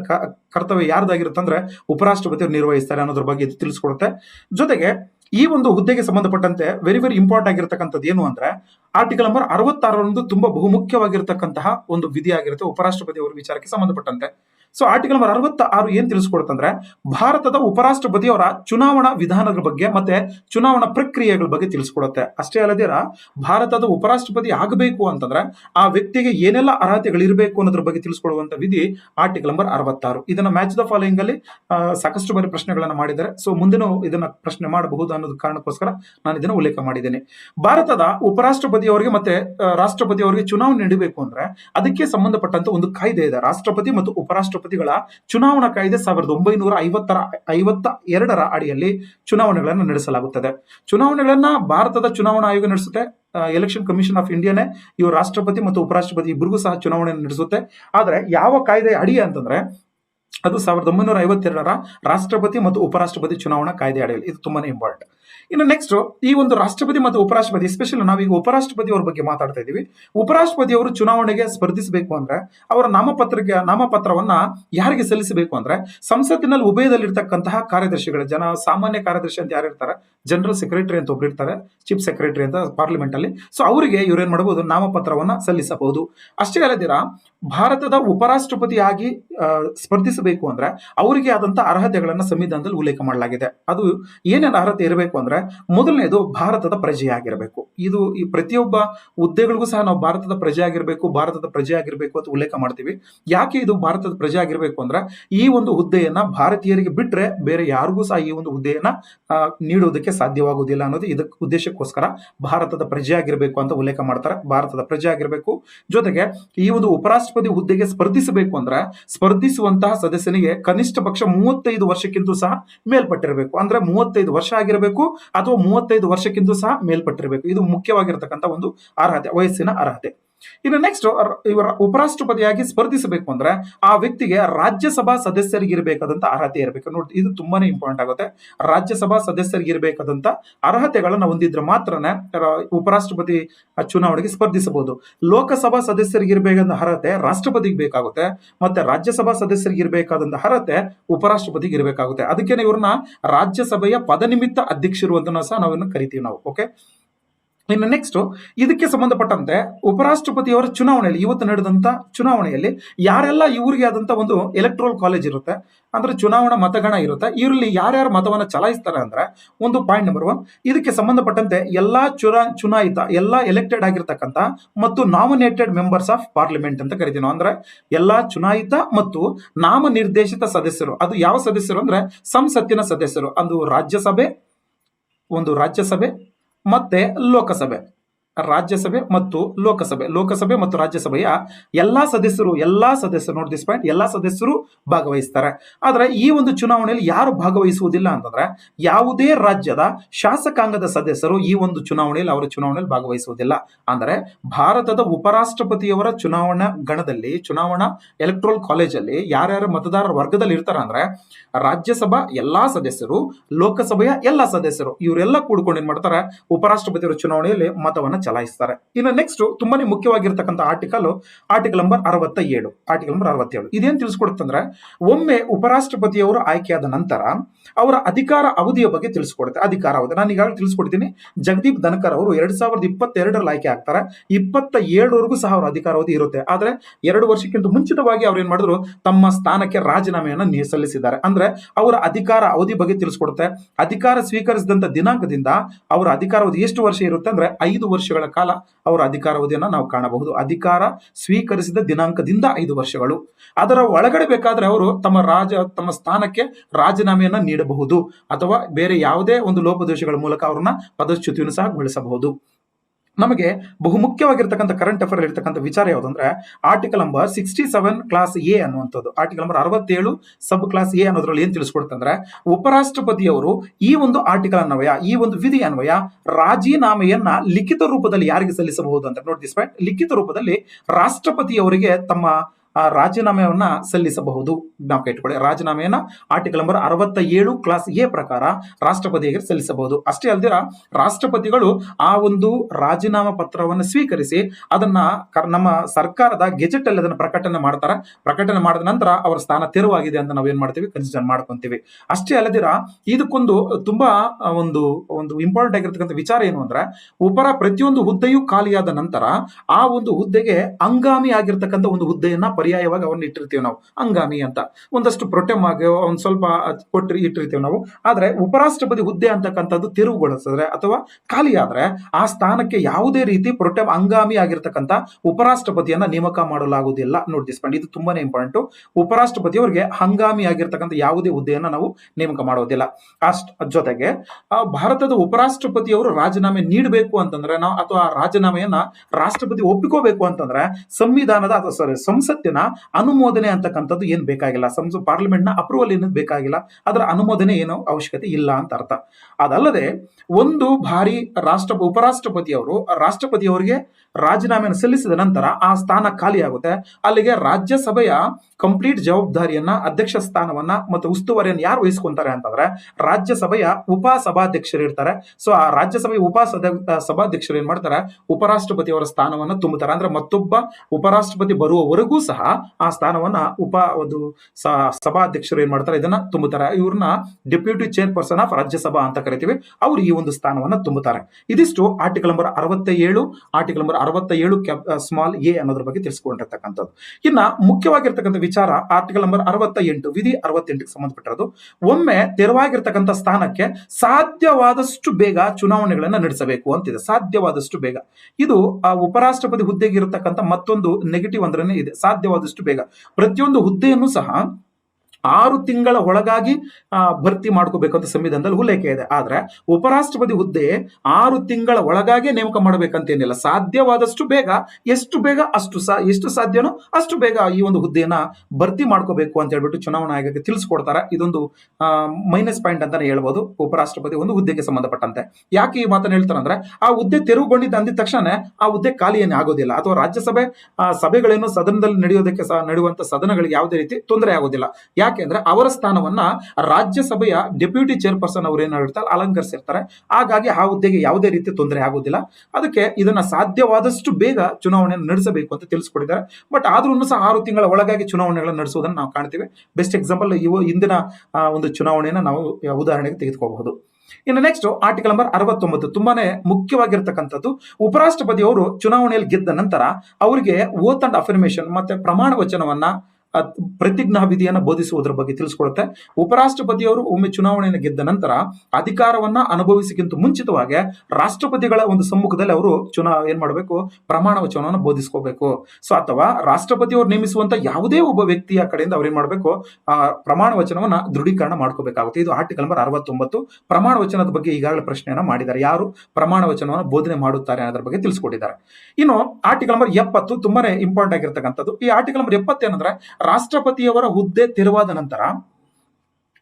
ಕರ್ತವ್ಯ ಯಾರ್ದಾಗಿರುತ್ತಂದ್ರೆ ಉಪರಾಷ್ಟ್ರಪತಿಯವರು ನಿರ್ವಹಿಸ್ತಾರೆ ಅನ್ನೋದ್ರ ಬಗ್ಗೆ ಇದು ತಿಳಿಸ್ಕೊಡುತ್ತೆ. ಜೊತೆಗೆ ಈ ಒಂದು ಹುದ್ದೆಗೆ ಸಂಬಂಧಪಟ್ಟಂತೆ ವೆರಿ ವೆರಿ ಇಂಪಾರ್ಟೆಂಟ್ ಆಗಿರತಕ್ಕಂಥದ್ದು ಏನು ಅಂದ್ರೆ ಆರ್ಟಿಕಲ್ ನಂಬರ್ ಅರವತ್ತಾರರಂದು ತುಂಬಾ ಬಹುಮುಖ್ಯವಾಗಿರ್ತಕ್ಕಂತಹ ಒಂದು ವಿಧಿ ಆಗಿರುತ್ತೆ ಉಪರಾಷ್ಟ್ರಪತಿ ಅವರ ವಿಚಾರಕ್ಕೆ ಸಂಬಂಧಪಟ್ಟಂತೆ. ಸೊ ಆರ್ಟಿಕಲ್ ನಂಬರ್ ಅರವತ್ತ ಆರು ಏನ್ ತಿಳಿಸ್ಕೊಡುತ್ತಂದ್ರೆ ಭಾರತದ ಉಪರಾಷ್ಟ್ರಪತಿಯವರ ಚುನಾವಣಾ ವಿಧಾನಗಳ ಬಗ್ಗೆ ಮತ್ತೆ ಚುನಾವಣಾ ಪ್ರಕ್ರಿಯೆಗಳ ಬಗ್ಗೆ ತಿಳಿಸ್ಕೊಡುತ್ತೆ. ಅಷ್ಟೇ ಅಲ್ಲದಿರ ಭಾರತದ ಉಪರಾಷ್ಟ್ರಪತಿ ಆಗಬೇಕು ಅಂತಂದ್ರೆ, ಆ ವ್ಯಕ್ತಿಗೆ ಏನೆಲ್ಲ ಅರ್ಹತೆಗಳಿರಬೇಕು ಅನ್ನೋದ್ರ ಬಗ್ಗೆ ತಿಳಿಸ್ಕೊಡುವಂತ ವಿಧಿ ಆರ್ಟಿಕಲ್ ನಂಬರ್ ಅರವತ್ತಾರು. ಇದನ್ನ ಮ್ಯಾಚ್ ದ ಫಾಲೋಯಿಂಗ್ ಅಲ್ಲಿ ಸಾಕಷ್ಟು ಬಾರಿ ಪ್ರಶ್ನೆಗಳನ್ನ ಮಾಡಿದ್ದಾರೆ. ಸೊ ಮುಂದಿನ ಇದನ್ನ ಪ್ರಶ್ನೆ ಮಾಡಬಹುದು ಅನ್ನೋದು ಕಾರಣಕ್ಕೋಸ್ಕರ ನಾನು ಇದನ್ನ ಉಲ್ಲೇಖ ಮಾಡಿದ್ದೇನೆ. ಭಾರತದ ಉಪರಾಷ್ಟ್ರಪತಿಯವರಿಗೆ ಮತ್ತೆ ರಾಷ್ಟ್ರಪತಿಯವರಿಗೆ ಚುನಾವಣೆ ನೀಡಬೇಕು ಅಂದ್ರೆ, ಅದಕ್ಕೆ ಸಂಬಂಧಪಟ್ಟಂತ ಒಂದು ಕಾಯ್ದೆ ಇದೆ. ರಾಷ್ಟ್ರಪತಿ ಮತ್ತು ಉಪರಾಷ್ಟ್ರಪತಿಗಳ ಚುನಾವಣಾ ಕಾಯ್ದೆ ಸಾವಿರದ ಒಂಬೈನೂರ ಐವತ್ತರ ಐವತ್ತ ಎರಡರ ಅಡಿಯಲ್ಲಿ ಚುನಾವಣೆಗಳನ್ನು ನಡೆಸಲಾಗುತ್ತದೆ. ಚುನಾವಣೆಗಳನ್ನ ಭಾರತದ ಚುನಾವಣಾ ಆಯೋಗ ನಡೆಸುತ್ತೆ. ಎಲೆಕ್ಷನ್ ಕಮಿಷನ್ ಆಫ್ ಇಂಡಿಯಾನೇ ಇವರು ರಾಷ್ಟ್ರಪತಿ ಮತ್ತು ಉಪರಾಷ್ಟ್ರಪತಿ ಇಬ್ಬರಿಗೂ ಸಹ ಚುನಾವಣೆಯನ್ನು ನಡೆಸುತ್ತೆ. ಆದರೆ ಯಾವ ಕಾಯ್ದೆ ಅಡಿ ಅಂತಂದ್ರೆ ಅದು ಸಾವಿರದ ಒಂಬೈನೂರ ಐವತ್ತೆರಡರ ರಾಷ್ಟ್ರಪತಿ ಮತ್ತು ಉಪರಾಷ್ಟ್ರಪತಿ ಚುನಾವಣಾ ಕಾಯ್ದೆ ಅಡಿಯಲ್ಲಿ. ಇದು ತುಂಬಾನೇ ಇಂಪಾರ್ಟೆಂಟ್ ಇನ್ನು ನೆಕ್ಸ್ಟ್ ಈ ಒಂದು ರಾಷ್ಟ್ರಪತಿ ಮತ್ತು ಉಪರಾಷ್ಟ್ರಪತಿ ಎಸ್ಪೆಷಲಿ ನಾವೀಗ ಉಪರಾಷ್ಟ್ರಪತಿ ಅವರ ಬಗ್ಗೆ ಮಾತಾಡ್ತಾ ಇದ್ದೀವಿ. ಉಪರಾಷ್ಟ್ರಪತಿ ಅವರು ಚುನಾವಣೆಗೆ ಸ್ಪರ್ಧಿಸಬೇಕು ಅಂದ್ರೆ ಅವರ ನಾಮಪತ್ರಕ್ಕೆ ನಾಮಪತ್ರವನ್ನ ಯಾರಿಗೆ ಸಲ್ಲಿಸಬೇಕು ಅಂದ್ರೆ ಸಂಸತ್ತಿನಲ್ಲಿ ಉಭಯದಲ್ಲಿರ್ತಕ್ಕಂತಹ ಕಾರ್ಯದರ್ಶಿಗಳು ಜನ ಸಾಮಾನ್ಯ ಕಾರ್ಯದರ್ಶಿ ಅಂತ ಯಾರು ಇರ್ತಾರೆ? ಜನರಲ್ ಸೆಕ್ರೆಟರಿ ಅಂತ ಒಬ್ರು ಇರ್ತಾರೆ ಚೀಫ್ ಸೆಕ್ರೆಟರಿ ಅಂತ ಪಾರ್ಲಿಮೆಂಟ್ ಅಲ್ಲಿ. ಸೊ ಅವರಿಗೆ ಇವ್ರೇನ್ ಮಾಡಬಹುದು ನಾಮಪತ್ರವನ್ನ ಸಲ್ಲಿಸಬಹುದು. ಅಷ್ಟೇ ಅಲ್ಲದಿರ ಭಾರತದ ಉಪರಾಷ್ಟ್ರಪತಿಯಾಗಿ ಆ, ಸ್ಪರ್ಧಿಸಬೇಕು ಅಂದ್ರೆ ಅವರಿಗೆ ಆದಂತ ಅರ್ಹತೆಗಳನ್ನ ಸಂವಿಧಾನದಲ್ಲಿ ಉಲ್ಲೇಖ ಮಾಡಲಾಗಿದೆ. ಅದು ಏನೇನು ಅರ್ಹತೆ ಇರಬೇಕು ಅಂದ್ರೆ ಮೊದಲನೇದು ಭಾರತದ ಪ್ರಜೆಯಾಗಿರಬೇಕು. ಇದು ಈ ಪ್ರತಿಯೊಬ್ಬ ಹುದ್ದೆಗಳಿಗೂ ಸಹ ನಾವು ಭಾರತದ ಪ್ರಜೆ ಆಗಿರಬೇಕು ಭಾರತದ ಪ್ರಜೆ ಆಗಿರಬೇಕು ಅಂತ ಉಲ್ಲೇಖ ಮಾಡ್ತೀವಿ. ಯಾಕೆ ಇದು ಭಾರತದ ಪ್ರಜೆ ಆಗಿರಬೇಕು ಅಂದ್ರೆ ಈ ಒಂದು ಹುದ್ದೆಯನ್ನ ಭಾರತೀಯರಿಗೆ ಬಿಟ್ರೆ ಬೇರೆ ಯಾರಿಗೂ ಸಹ ಈ ಒಂದು ಹುದ್ದೆಯನ್ನ ನೀಡೋದಕ್ಕೆ ಸಾಧ್ಯವಾಗುವುದಿಲ್ಲ ಅನ್ನೋದು ಇದಕ್ಕೆ ಉದ್ದೇಶಕ್ಕೋಸ್ಕರ ಭಾರತದ ಪ್ರಜೆ ಆಗಿರಬೇಕು ಅಂತ ಉಲ್ಲೇಖ ಮಾಡ್ತಾರೆ. ಭಾರತದ ಪ್ರಜೆ ಆಗಿರಬೇಕು ಜೊತೆಗೆ ಈ ಒಂದು ಉಪರಾಷ್ಟ್ರಪತಿ ಹುದ್ದೆಗೆ ಸ್ಪರ್ಧಿಸಬೇಕು ಅಂದ್ರೆ ಸ್ಪರ್ಧಿಸುವಂತಹ ಸದಸ್ಯನಿಗೆ ಕನಿಷ್ಠ ಪಕ್ಷ ಮೂವತ್ತೈದು ವರ್ಷಕ್ಕಿಂತ ಸಹ ಮೇಲ್ಪಟ್ಟಿರಬೇಕು. ಅಂದ್ರೆ ಮೂವತ್ತೈದು ವರ್ಷ ಆಗಿರಬೇಕು ಅಥವಾ ಮೂವತ್ತೈದು ವರ್ಷಕ್ಕಿಂತ ಸಹ ಮೇಲ್ಪಟ್ಟಿರಬೇಕು. ಇದು ಮುಖ್ಯವಾಗಿರ್ತಕ್ಕಂಥ ಒಂದು ಅರ್ಹತೆ, ವಯಸ್ಸಿನ ಅರ್ಹತೆ. ಇನ್ನು ನೆಕ್ಸ್ಟ್ ಇವರ ಉಪರಾಷ್ಟ್ರಪತಿಯಾಗಿ ಸ್ಪರ್ಧಿಸಬೇಕು ಅಂದ್ರೆ ಆ ವ್ಯಕ್ತಿಗೆ ರಾಜ್ಯಸಭಾ ಸದಸ್ಯರಿಗೆ ಇರಬೇಕಾದಂತ ಅರ್ಹತೆ ಇರಬೇಕು. ನೋಡಿ ಇದು ತುಂಬಾನೇ ಇಂಪಾರ್ಟೆಂಟ್ ಆಗುತ್ತೆ. ರಾಜ್ಯಸಭಾ ಸದಸ್ಯರಿಗೆ ಇರಬೇಕಾದಂತ ಅರ್ಹತೆಗಳನ್ನ ಹೊಂದಿದ್ರೆ ಮಾತ್ರನೇ ಉಪರಾಷ್ಟ್ರಪತಿ ಚುನಾವಣೆಗೆ ಸ್ಪರ್ಧಿಸಬಹುದು. ಲೋಕಸಭಾ ಸದಸ್ಯರಿಗೆ ಇರಬೇಕಾದ ಅರ್ಹತೆ ರಾಷ್ಟ್ರಪತಿಗೆ ಬೇಕಾಗುತ್ತೆ. ಮತ್ತೆ ರಾಜ್ಯಸಭಾ ಸದಸ್ಯರಿಗೆ ಇರಬೇಕಾದಂತ ಅರ್ಹತೆ ಉಪರಾಷ್ಟ್ರಪತಿಗೆ ಇರಬೇಕಾಗುತ್ತೆ. ಅದಕ್ಕೇನೆ ಇವ್ರನ್ನ ರಾಜ್ಯಸಭೆಯ ಪದನಿಮಿತ್ತ ಅಧ್ಯಕ್ಷರು ಅಂತ ಸಹ ನಾವಿನ್ನು ಕರಿತೀವಿ ನಾವು ಓಕೆ ಇನ್ನು ನೆಕ್ಸ್ಟ್ ಇದಕ್ಕೆ ಸಂಬಂಧಪಟ್ಟಂತೆ ಉಪರಾಷ್ಟ್ರಪತಿಯವರ ಚುನಾವಣೆಯಲ್ಲಿ ಇವತ್ತು ನಡೆದಂತ ಚುನಾವಣೆಯಲ್ಲಿ ಯಾರೆಲ್ಲ ಇವರಿಗೆ ಆದಂತ ಒಂದು ಎಲೆಕ್ಟ್ರೋಲ್ ಕಾಲೇಜ್ ಇರುತ್ತೆ, ಅಂದ್ರೆ ಚುನಾವಣಾ ಮತಗಣ ಇರುತ್ತೆ, ಇವರಲ್ಲಿ ಯಾರ್ಯಾರು ಮತವನ್ನ ಚಲಾಯಿಸ್ತಾರೆ ಅಂದ್ರೆ ಒಂದು ಪಾಯಿಂಟ್ ನಂಬರ್ ಒನ್ ಇದಕ್ಕೆ ಸಂಬಂಧಪಟ್ಟಂತೆ ಎಲ್ಲಾ ಚುನಾ ಚುನಾಯಿತ, ಎಲ್ಲಾ ಎಲೆಕ್ಟೆಡ್ ಆಗಿರ್ತಕ್ಕಂಥ ಮತ್ತು ನಾಮಿನೇಟೆಡ್ ಮೆಂಬರ್ಸ್ ಆಫ್ ಪಾರ್ಲಿಮೆಂಟ್ ಅಂತ ಕರಿತೀವಿ ನಾವು. ಅಂದ್ರೆ ಎಲ್ಲಾ ಚುನಾಯಿತ ಮತ್ತು ನಾಮನಿರ್ದೇಶಿತ ಸದಸ್ಯರು. ಅದು ಯಾವ ಸದಸ್ಯರು ಅಂದ್ರೆ ಸಂಸತ್ತಿನ ಸದಸ್ಯರು. ಅದು ರಾಜ್ಯಸಭೆ, ಒಂದು ರಾಜ್ಯಸಭೆ ಮತ್ತೆ ಲೋಕಸಭೆ. ರಾಜ್ಯಸಭೆ ಮತ್ತು ಲೋಕಸಭೆ. ಲೋಕಸಭೆ ಮತ್ತು ರಾಜ್ಯಸಭೆಯ ಎಲ್ಲಾ ಸದಸ್ಯರು ಎಲ್ಲಾ ಸದಸ್ಯರು ನೋಡಿ ದಿಸ್ ಪಾಯಿಂಟ್ ಎಲ್ಲಾ ಸದಸ್ಯರು ಭಾಗವಹಿಸ್ತಾರೆ. ಆದ್ರೆ ಈ ಒಂದು ಚುನಾವಣೆಯಲ್ಲಿ ಯಾರು ಭಾಗವಹಿಸುವುದಿಲ್ಲ ಅಂತಂದ್ರೆ ಯಾವುದೇ ರಾಜ್ಯದ ಶಾಸಕಾಂಗದ ಸದಸ್ಯರು ಈ ಒಂದು ಚುನಾವಣೆಯಲ್ಲಿ ಅವರ ಚುನಾವಣೆಯಲ್ಲಿ ಭಾಗವಹಿಸುವುದಿಲ್ಲ. ಅಂದ್ರೆ ಭಾರತದ ಉಪರಾಷ್ಟ್ರಪತಿಯವರ ಚುನಾವಣಾ ಗಣದಲ್ಲಿ, ಚುನಾವಣಾ ಎಲೆಕ್ಟ್ರೋಲ್ ಕಾಲೇಜಲ್ಲಿ ಯಾರ್ಯಾರ ಮತದಾರರ ವರ್ಗದಲ್ಲಿ ಇರ್ತಾರೆ ಅಂದ್ರೆ ರಾಜ್ಯಸಭಾ ಎಲ್ಲಾ ಸದಸ್ಯರು, ಲೋಕಸಭೆಯ ಎಲ್ಲಾ ಸದಸ್ಯರು, ಇವರೆಲ್ಲ ಕೂಡ್ಕೊಂಡು ಏನ್ ಮಾಡ್ತಾರೆ ಉಪರಾಷ್ಟ್ರಪತಿಯವರ ಚುನಾವಣೆಯಲ್ಲಿ ಮತವನ್ನ ಚಲಾಯಿಸ್ತಾರೆ. ಇನ್ನು ನೆಕ್ಸ್ಟ್ ತುಂಬಾನೇ ಮುಖ್ಯವಾಗಿರ್ತಕ್ಕಂಥ ಆರ್ಟಿಕಲ್ ಆರ್ಟಿಕಲ್ ನಂಬರ್ ಅರವತ್ತ ಏಳು ಆರ್ಟಿಕಲ್ ನಂಬರ್ ಅರವತ್ತೇಳು. ಇದೇನು ತಿಳಿಸ್ಕೊಡುತ್ತಂದ್ರೆ ಒಮ್ಮೆ ಉಪರಾಷ್ಟ್ರಪತಿಯವರು ಆಯ್ಕೆಯಾದ ನಂತರ ಅವರ ಅಧಿಕಾರ ಅವಧಿಯ ಬಗ್ಗೆ ತಿಳಿಸ್ಕೊಡುತ್ತೆ. ಅಧಿಕಾರ ಅವಧಿ. ನಾನು ಈಗಾಗಲೇ ತಿಳಿಸ್ಕೊಡ್ತೀನಿ ಜಗದೀಪ್ ಧನ್ಕರ್ ಅವರು ಎರಡ್ ಸಾವಿರದ ಇಪ್ಪತ್ತೆರಡರಲ್ಲಿ ಆಯ್ಕೆ ಆಗ್ತಾರೆ. ಇಪ್ಪತ್ತ ಏಳರವರೆಗೂ ಸಹ ಅವರ ಅಧಿಕಾರ ಅವಧಿ ಇರುತ್ತೆ. ಆದ್ರೆ ಎರಡು ವರ್ಷಕ್ಕಿಂತ ಮುಂಚಿತವಾಗಿ ಅವ್ರು ಏನ್ ಮಾಡಿದ್ರು, ತಮ್ಮ ಸ್ಥಾನಕ್ಕೆ ರಾಜೀನಾಮೆಯನ್ನ ಸಲ್ಲಿಸಿದ್ದಾರೆ. ಅಂದ್ರೆ ಅವರ ಅಧಿಕಾರ ಅವಧಿ ಬಗ್ಗೆ ತಿಳಿಸ್ಕೊಡುತ್ತೆ. ಅಧಿಕಾರ ಸ್ವೀಕರಿಸಿದಂತ ದಿನಾಂಕದಿಂದ ಅವರ ಅಧಿಕಾರಾವಧಿ ಎಷ್ಟು ವರ್ಷ ಇರುತ್ತೆ ಅಂದ್ರೆ ಐದು ವರ್ಷಗಳ ಕಾಲ ಅವರ ಅಧಿಕಾರಾವಧಿಯನ್ನು ನಾವು ಕಾಣಬಹುದು. ಅಧಿಕಾರ ಸ್ವೀಕರಿಸಿದ ದಿನಾಂಕದಿಂದ ಐದು ವರ್ಷಗಳು. ಅದರ ಒಳಗಡೆ ಬೇಕಾದರೆ ಅವರು ತಮ್ಮ ರಾಜ, ತಮ್ಮ ಸ್ಥಾನಕ್ಕೆ ರಾಜೀನಾಮೆಯನ್ನು ನೀಡಬಹುದು. ಅಥವಾ ಬೇರೆ ಯಾವುದೇ ಒಂದು ಲೋಪದೋಷಗಳ ಮೂಲಕ ಅವರನ್ನ ಪದಚ್ಯುತಿಯನ್ನು ಸಹ ಗೊಳಿಸಬಹುದು. ನಮಗೆ ಬಹುಮುಖ್ಯವಾಗಿರ್ತಕ್ಕಂಥ ಕರೆಂಟ್ ಅಫೇರ್ ಇರ್ತಕ್ಕಂಥ ವಿಚಾರ ಯಾವುದಂದ್ರೆ article number sixty seven clause A ಅನ್ನುವಂಥದ್ದು. ಆರ್ಟಿಕಲ್ ನಂಬರ್ ಅರವತ್ತೇಳು ಸಬ್ ಕ್ಲಾಸ್ ಎ ಅನ್ನೋದ್ರಲ್ಲಿ ಏನ್ ತಿಳಿಸ್ಕೊಡ್ತಂದ್ರೆ ಉಪರಾಷ್ಟ್ರಪತಿಯವರು ಈ ಒಂದು ಆರ್ಟಿಕಲ್ ಅನ್ವಯ, ಈ ಒಂದು ವಿಧಿ ಅನ್ವಯ ರಾಜೀನಾಮೆಯನ್ನ ಲಿಖಿತ ರೂಪದಲ್ಲಿ ಯಾರಿಗೆ ಸಲ್ಲಿಸಬಹುದು ಅಂತ ನೋಡಿ ದಿಸ್ ಲಿಖಿತ ರೂಪದಲ್ಲಿ ರಾಷ್ಟ್ರಪತಿಯವರಿಗೆ ತಮ್ಮ ಆ, ರಾಜೀನಾಮೆಯನ್ನ ಸಲ್ಲಿಸಬಹುದು. ಜ್ಞಾಪಕ ಇಟ್ಕೊಳ್ಳಿ ರಾಜೀನಾಮೆಯನ್ನ ಆರ್ಟಿಕಲ್ ನಂಬರ್ ಅರವತ್ತ ಏಳು ಕ್ಲಾಸ್ ಎ ಪ್ರಕಾರ ರಾಷ್ಟ್ರಪತಿಗೆ ಸಲ್ಲಿಸಬಹುದು. ಅಷ್ಟೇ ಅಲ್ದಿರ ರಾಷ್ಟ್ರಪತಿಗಳು ಆ ಒಂದು ರಾಜೀನಾಮೆ ಪತ್ರವನ್ನು ಸ್ವೀಕರಿಸಿ ಅದನ್ನ ನಮ್ಮ ಸರ್ಕಾರದ ಗೆಜೆಟ್ ಅಲ್ಲಿ ಅದನ್ನ ಪ್ರಕಟಣೆ ಮಾಡ್ತಾರೆ. ಪ್ರಕಟಣೆ ಮಾಡಿದ ನಂತರ ಅವರ ಸ್ಥಾನ ತೆರವಾಗಿದೆ ಅಂತ ನಾವೇನ್ ಮಾಡ್ತೀವಿ? ಕನ್ಸಿಡರ್ ಮಾಡ್ಕೊಂತೀವಿ. ಅಷ್ಟೇ ಅಲ್ಲದಿರ ಇದಕ್ಕೊಂದು ತುಂಬಾ ಒಂದು ಒಂದು ಇಂಪಾರ್ಟೆಂಟ್ ಆಗಿರ್ತಕ್ಕಂಥ ವಿಚಾರ ಏನು ಅಂದ್ರೆ ಒಬ್ಬರ ಪ್ರತಿಯೊಂದು ಹುದ್ದೆಯೂ ಖಾಲಿಯಾದ ನಂತರ ಆ ಒಂದು ಹುದ್ದೆಗೆ ಅಂಗಾಮಿ ಆಗಿರ್ತಕ್ಕಂಥ ಒಂದು ಹುದ್ದೆಯನ್ನ ಪರ್ಯಾಯವಾಗಿ ಅವನ್ನ ಇಟ್ಟಿರ್ತೀವಿ ನಾವು. ಅಂಗಾಮಿ ಅಂತ. ಒಂದಷ್ಟು ಪ್ರೊಟೆಮ್ ಆಗಿ ಒಂದ್ ಸ್ವಲ್ಪ ಕೊಟ್ಟು ಇಟ್ಟಿರ್ತೀವಿ ನಾವು. ಆದ್ರೆ ಉಪರಾಷ್ಟ್ರಪತಿ ಹುದ್ದೆ ಅಂತಕ್ಕಂಥದ್ದು ತೆರವುಗೊಳಿಸಿದ್ರೆ ಅಥವಾ ಖಾಲಿ ಆ ಸ್ಥಾನಕ್ಕೆ ಯಾವುದೇ ರೀತಿ ಪ್ರೊಟೆಮ್ ಅಂಗಾಮಿ ಆಗಿರ್ತಕ್ಕಂಥ ಉಪರಾಷ್ಟ್ರಪತಿಯನ್ನ ನೇಮಕ ಮಾಡಲಾಗುವುದಿಲ್ಲ. ನೋಡಿ ದಿಸ್ಕೊಂಡು ಇದು ತುಂಬಾನೇ ಇಂಪಾರ್ಟೆಂಟ್ ಉಪರಾಷ್ಟ್ರಪತಿಯವರಿಗೆ ಹಂಗಾಮಿ ಆಗಿರ್ತಕ್ಕಂಥ ಯಾವುದೇ ಹುದ್ದೆಯನ್ನ ನಾವು ನೇಮಕ ಮಾಡೋದಿಲ್ಲ. ಅಷ್ಟ್ ಜೊತೆಗೆ ಭಾರತದ ಉಪರಾಷ್ಟ್ರಪತಿಯವರು ರಾಜೀನಾಮೆ ನೀಡಬೇಕು ಅಂತಂದ್ರೆ ನಾವು ಅಥವಾ ಆ ರಾಜೀನಾಮೆಯನ್ನ ರಾಷ್ಟ್ರಪತಿ ಒಪ್ಪಿಕೋಬೇಕು ಅಂತಂದ್ರೆ ಸಂವಿಧಾನದ ಅಥವಾ ಸಾರಿ ಸಂಸತ್ತಿನ ಸಂಸತ್ತಿನ ಅನುಮೋದನೆ ಅಂತಕ್ಕಂಥದ್ದು ಏನು ಬೇಕಾಗಿಲ್ಲ. ಸಂಸ ಪಾರ್ಲಿಮೆಂಟ್ನ ಅಪ್ರೂವಲ್ ಏನು ಬೇಕಾಗಿಲ್ಲ. ಅದರ ಅನುಮೋದನೆ ಏನೋ ಅವಶ್ಯಕತೆ ಇಲ್ಲ ಅಂತ ಅರ್ಥ. ಅದಲ್ಲದೆ ಒಂದು ಬಾರಿ ರಾಷ್ಟ್ರ ಉಪರಾಷ್ಟ್ರಪತಿಯವರು ರಾಷ್ಟ್ರಪತಿಯವರಿಗೆ ರಾಜೀನಾಮೆಯನ್ನು ಸಲ್ಲಿಸಿದ ನಂತರ ಆ ಸ್ಥಾನ ಖಾಲಿಯಾಗುತ್ತೆ ಅಲ್ಲಿಗೆ ರಾಜ್ಯಸಭೆಯ ಕಂಪ್ಲೀಟ್ ಜವಾಬ್ದಾರಿಯನ್ನ, ಅಧ್ಯಕ್ಷ ಸ್ಥಾನವನ್ನ ಮತ್ತು ಉಸ್ತುವಾರಿಯನ್ನು ಯಾರು ವಹಿಸ್ಕೊಂತಾರೆ ಅಂತಂದ್ರೆ ರಾಜ್ಯಸಭೆಯ ಉಪ ಸಭಾಧ್ಯಕ್ಷರು ಇರ್ತಾರೆ ಸೊ ಆ ರಾಜ್ಯಸಭೆಯ ಉಪ ಸಭಾಧ್ಯಕ್ಷರು ಏನ್ ಮಾಡ್ತಾರೆ? ಉಪರಾಷ್ಟ್ರಪತಿಯವರ ಸ್ಥಾನವನ್ನ ತುಂಬುತ್ತಾರೆ. ಅಂದ್ರೆ ಮತ್ತೊಬ್ಬ ಉಪರಾಷ್ಟ್ರಪತಿ ಬರುವವರೆಗೂ ಸಹ ಆ ಸ್ಥಾನವನ್ನ ಉಪ ಒಂದು ಸಭಾಧ್ಯಕ್ಷರು ಏನ್ ಮಾಡ್ತಾರೆ? ಇದನ್ನ ತುಂಬುತ್ತಾರೆ. ಇವ್ರನ್ನ ಡೆಪ್ಯೂಟಿ ಚೇರ್ಪರ್ಸನ್ ಆಫ್ ರಾಜ್ಯಸಭಾ ಅಂತ ಕರಿತೀವಿ. ಅವರು ಈ ಒಂದು ಸ್ಥಾನವನ್ನ ತುಂಬುತ್ತಾರೆ. ಇದಿಷ್ಟು ಆರ್ಟಿಕಲ್ ನಂಬರ್ ಅರವತ್ತ ಏಳು ಆರ್ಟಿಕಲ್ ನಂಬರ್ ಅರವತ್ತ ಏಳು ಸ್ಮಾಲ್ ಎ ಅನ್ನೋದ್ರ ಬಗ್ಗೆ ತಿಳಿಸ್ಕೊಂಡಿರ್ತಕ್ಕಂಥದ್ದು. ಇನ್ನ ಮುಖ್ಯವಾಗಿರ್ತಕ್ಕಂಥ ವಿಚಾರ ಆರ್ಟಿಕಲ್ ನಂಬರ್ ಅರವತ್ತ ಎಂಟು ವಿಧಿ ಅರವತ್ತೆಂಟಕ್ಕೆ ಸಂಬಂಧಪಟ್ಟಿರೋದು. ಒಮ್ಮೆ ತೆರವಾಗಿರ್ತಕ್ಕಂಥ ಸ್ಥಾನಕ್ಕೆ ಸಾಧ್ಯವಾದಷ್ಟು ಬೇಗ ಚುನಾವಣೆಗಳನ್ನ ನಡೆಸಬೇಕು ಅಂತಿದೆ. ಸಾಧ್ಯವಾದಷ್ಟು ಬೇಗ. ಇದು ಆ ಉಪರಾಷ್ಟ್ರಪತಿ ಹುದ್ದೆಗೆ ಇರತಕ್ಕಂಥ ಮತ್ತೊಂದು ನೆಗೆಟಿವ್ ಅಂದ್ರೆ ಇದೆ. ಸಾಧ್ಯವಾದಷ್ಟು ಬೇಗ. ಪ್ರತಿಯೊಂದು ಹುದ್ದೆಯನ್ನು ಸಹ ಆರು ತಿಂಗಳ ಒಳಗಾಗಿ ಭರ್ತಿ ಮಾಡ್ಕೋಬೇಕು ಅಂತ ಸಂವಿಧಾನದಲ್ಲಿ ಉಲ್ಲೇಖ ಇದೆ. ಆದ್ರೆ ಉಪರಾಷ್ಟ್ರಪತಿ ಹುದ್ದೆ ಆರು ತಿಂಗಳ ಒಳಗಾಗೆ ನೇಮಕ ಮಾಡಬೇಕಂತೇನಿಲ್ಲ. ಸಾಧ್ಯವಾದಷ್ಟು ಬೇಗ, ಎಷ್ಟು ಬೇಗ ಅಷ್ಟು ಸಾ, ಎಷ್ಟು ಸಾಧ್ಯನೋ ಅಷ್ಟು ಬೇಗ ಈ ಒಂದು ಹುದ್ದೆಯನ್ನ ಭರ್ತಿ ಮಾಡ್ಕೋಬೇಕು ಅಂತ ಹೇಳ್ಬಿಟ್ಟು ಚುನಾವಣಾ ಆಯೋಗಕ್ಕೆ ತಿಳಿಸ್ಕೊಡ್ತಾರೆ. ಇದೊಂದು ಮೈನಸ್ ಪಾಯಿಂಟ್ ಅಂತಾನೆ ಹೇಳ್ಬೋದು ಉಪರಾಷ್ಟ್ರಪತಿ ಒಂದು ಹುದ್ದೆಗೆ ಸಂಬಂಧಪಟ್ಟಂತೆ. ಯಾಕೆ ಈ ಮಾತನ್ನು ಹೇಳ್ತಾರೆ ಅಂದ್ರೆ ಆ ಹುದ್ದೆ ತೆರವುಗೊಂಡಿದ್ದ ಅಂದಿದ ತಕ್ಷಣ ಆ ಹುದ್ದೆ ಖಾಲಿ ಏನು ಆಗೋದಿಲ್ಲ. ಅಥವಾ ರಾಜ್ಯಸಭೆ ಸಭೆಗಳೇನು ಸದನದಲ್ಲಿ ನಡೆಯೋದಕ್ಕೆ ನಡೆಯುವಂತ ಸದನಗಳಿಗೆ ಯಾವುದೇ ರೀತಿ ತೊಂದರೆ ಆಗೋದಿಲ್ಲ. ಯಾಕೆಂದ್ರೆ ಅವರ ಸ್ಥಾನವನ್ನ ರಾಜ್ಯಸಭೆಯ ಡೆಪ್ಯೂಟಿ ಚೇರ್ಪರ್ಸನ್ ಅವರು ಏನಾಗಿರ್ತಾರೆ ಅಲಂಕರಿಸಿರ್ತಾರೆ. ಹಾಗಾಗಿ ಆ ಹುದ್ದೆಗೆ ಯಾವುದೇ ರೀತಿ ತೊಂದರೆ ಆಗೋದಿಲ್ಲ. ಅದಕ್ಕೆ ಇದನ್ನ ಸಾಧ್ಯವಾದಷ್ಟು ಬೇಗ ಚುನಾವಣೆಯನ್ನು ನಡೆಸಬೇಕು ಅಂತ ತಿಳಿಸ್ಕೊಟ್ಟಿದ್ದಾರೆ. ಬಟ್ ಆದ್ರೂ ಸಹ ಆರು ತಿಂಗಳ ಒಳಗಾಗಿ ಚುನಾವಣೆಗಳನ್ನು ನಡೆಸುವುದನ್ನು ನಾವು ಕಾಣ್ತೀವಿ. ಬೆಸ್ಟ್ ಎಕ್ಸಾಂಪಲ್ ಇವು ಇಂದಿನ ಒಂದು ಚುನಾವಣೆಯನ್ನು ನಾವು ಉದಾಹರಣೆಗೆ ತೆಗೆದುಕೋಬಹುದು ಇನ್ನು ನೆಕ್ಸ್ಟ್ ಆರ್ಟಿಕಲ್ ನಂಬರ್ ಅರವತ್ತೊಂಬತ್ತು. ತುಂಬಾನೇ ಮುಖ್ಯವಾಗಿರ್ತಕ್ಕಂಥದ್ದು ಉಪರಾಷ್ಟ್ರಪತಿಯವರು ಚುನಾವಣೆಯಲ್ಲಿ ಗೆದ್ದ ನಂತರ ಅವರಿಗೆ ಓತ್ ಅಂಡ್ ಅಫರ್ಮೇಶನ್ ಮತ್ತೆ ಪ್ರಮಾಣ ವಚನವನ್ನ ಪ್ರತಿಜ್ಞಾ ವಿಧಿಯನ್ನ ಬೋಧಿಸುವುದರ ಬಗ್ಗೆ ತಿಳಿಸ್ಕೊಡುತ್ತೆ. ಉಪರಾಷ್ಟ್ರಪತಿಯವರು ಒಮ್ಮೆ ಚುನಾವಣೆಯನ್ನು ಗೆದ್ದ ನಂತರ ಅಧಿಕಾರವನ್ನ ಅನುಭವಿಸಿಕ್ಕಿಂತ ಮುಂಚಿತವಾಗಿ ರಾಷ್ಟ್ರಪತಿಗಳ ಒಂದು ಸಮ್ಮುಖದಲ್ಲಿ ಅವರು ಚುನಾ, ಏನ್ ಮಾಡಬೇಕು? ಪ್ರಮಾಣ ವಚನವನ್ನು ಬೋಧಿಸ್ಕೋಬೇಕು. ಸೊ, ಅಥವಾ ರಾಷ್ಟ್ರಪತಿಯವರು ನೇಮಿಸುವಂತ ಯಾವುದೇ ಒಬ್ಬ ವ್ಯಕ್ತಿಯ ಕಡೆಯಿಂದ ಅವ್ರು ಏನ್ ಮಾಡಬೇಕು? ಆ, ಪ್ರಮಾಣ ವಚನವನ್ನ ದೃಢೀಕರಣ ಮಾಡ್ಕೋಬೇಕಾಗುತ್ತೆ. ಇದು ಆರ್ಟಿಕಲ್ ನಂಬರ್ ಅರವತ್ತೊಂಬತ್ತು. ಪ್ರಮಾಣ ವಚನದ ಬಗ್ಗೆ ಈಗಾಗಲೇ ಪ್ರಶ್ನೆಯನ್ನ ಮಾಡಿದ್ದಾರೆ. ಯಾರು? ಪ್ರಮಾಣ ವಚನವನ್ನು ಬೋಧನೆ ಮಾಡುತ್ತಾರೆ ಅನ್ನೋದ್ರ ಬಗ್ಗೆ ತಿಳಿಸ್ಕೊಟ್ಟಿದ್ದಾರೆ. ಇನ್ನು ಆರ್ಟಿಕಲ್ ನಂಬರ್ ಎಪ್ಪತ್ತು ತುಂಬಾನೇ ಇಂಪಾರ್ಟೆಂಟ್ ಆಗಿರ್ತಕ್ಕಂಥದ್ದು. ಈ ಆರ್ಟಿಕಲ್ ನಂಬರ್ ಎಪ್ಪತ್ತೇನಂದ್ರೆ ರಾಷ್ಟ್ರಪತಿಯವರ ಹುದ್ದೆ ತೆರವಾದ ನಂತರ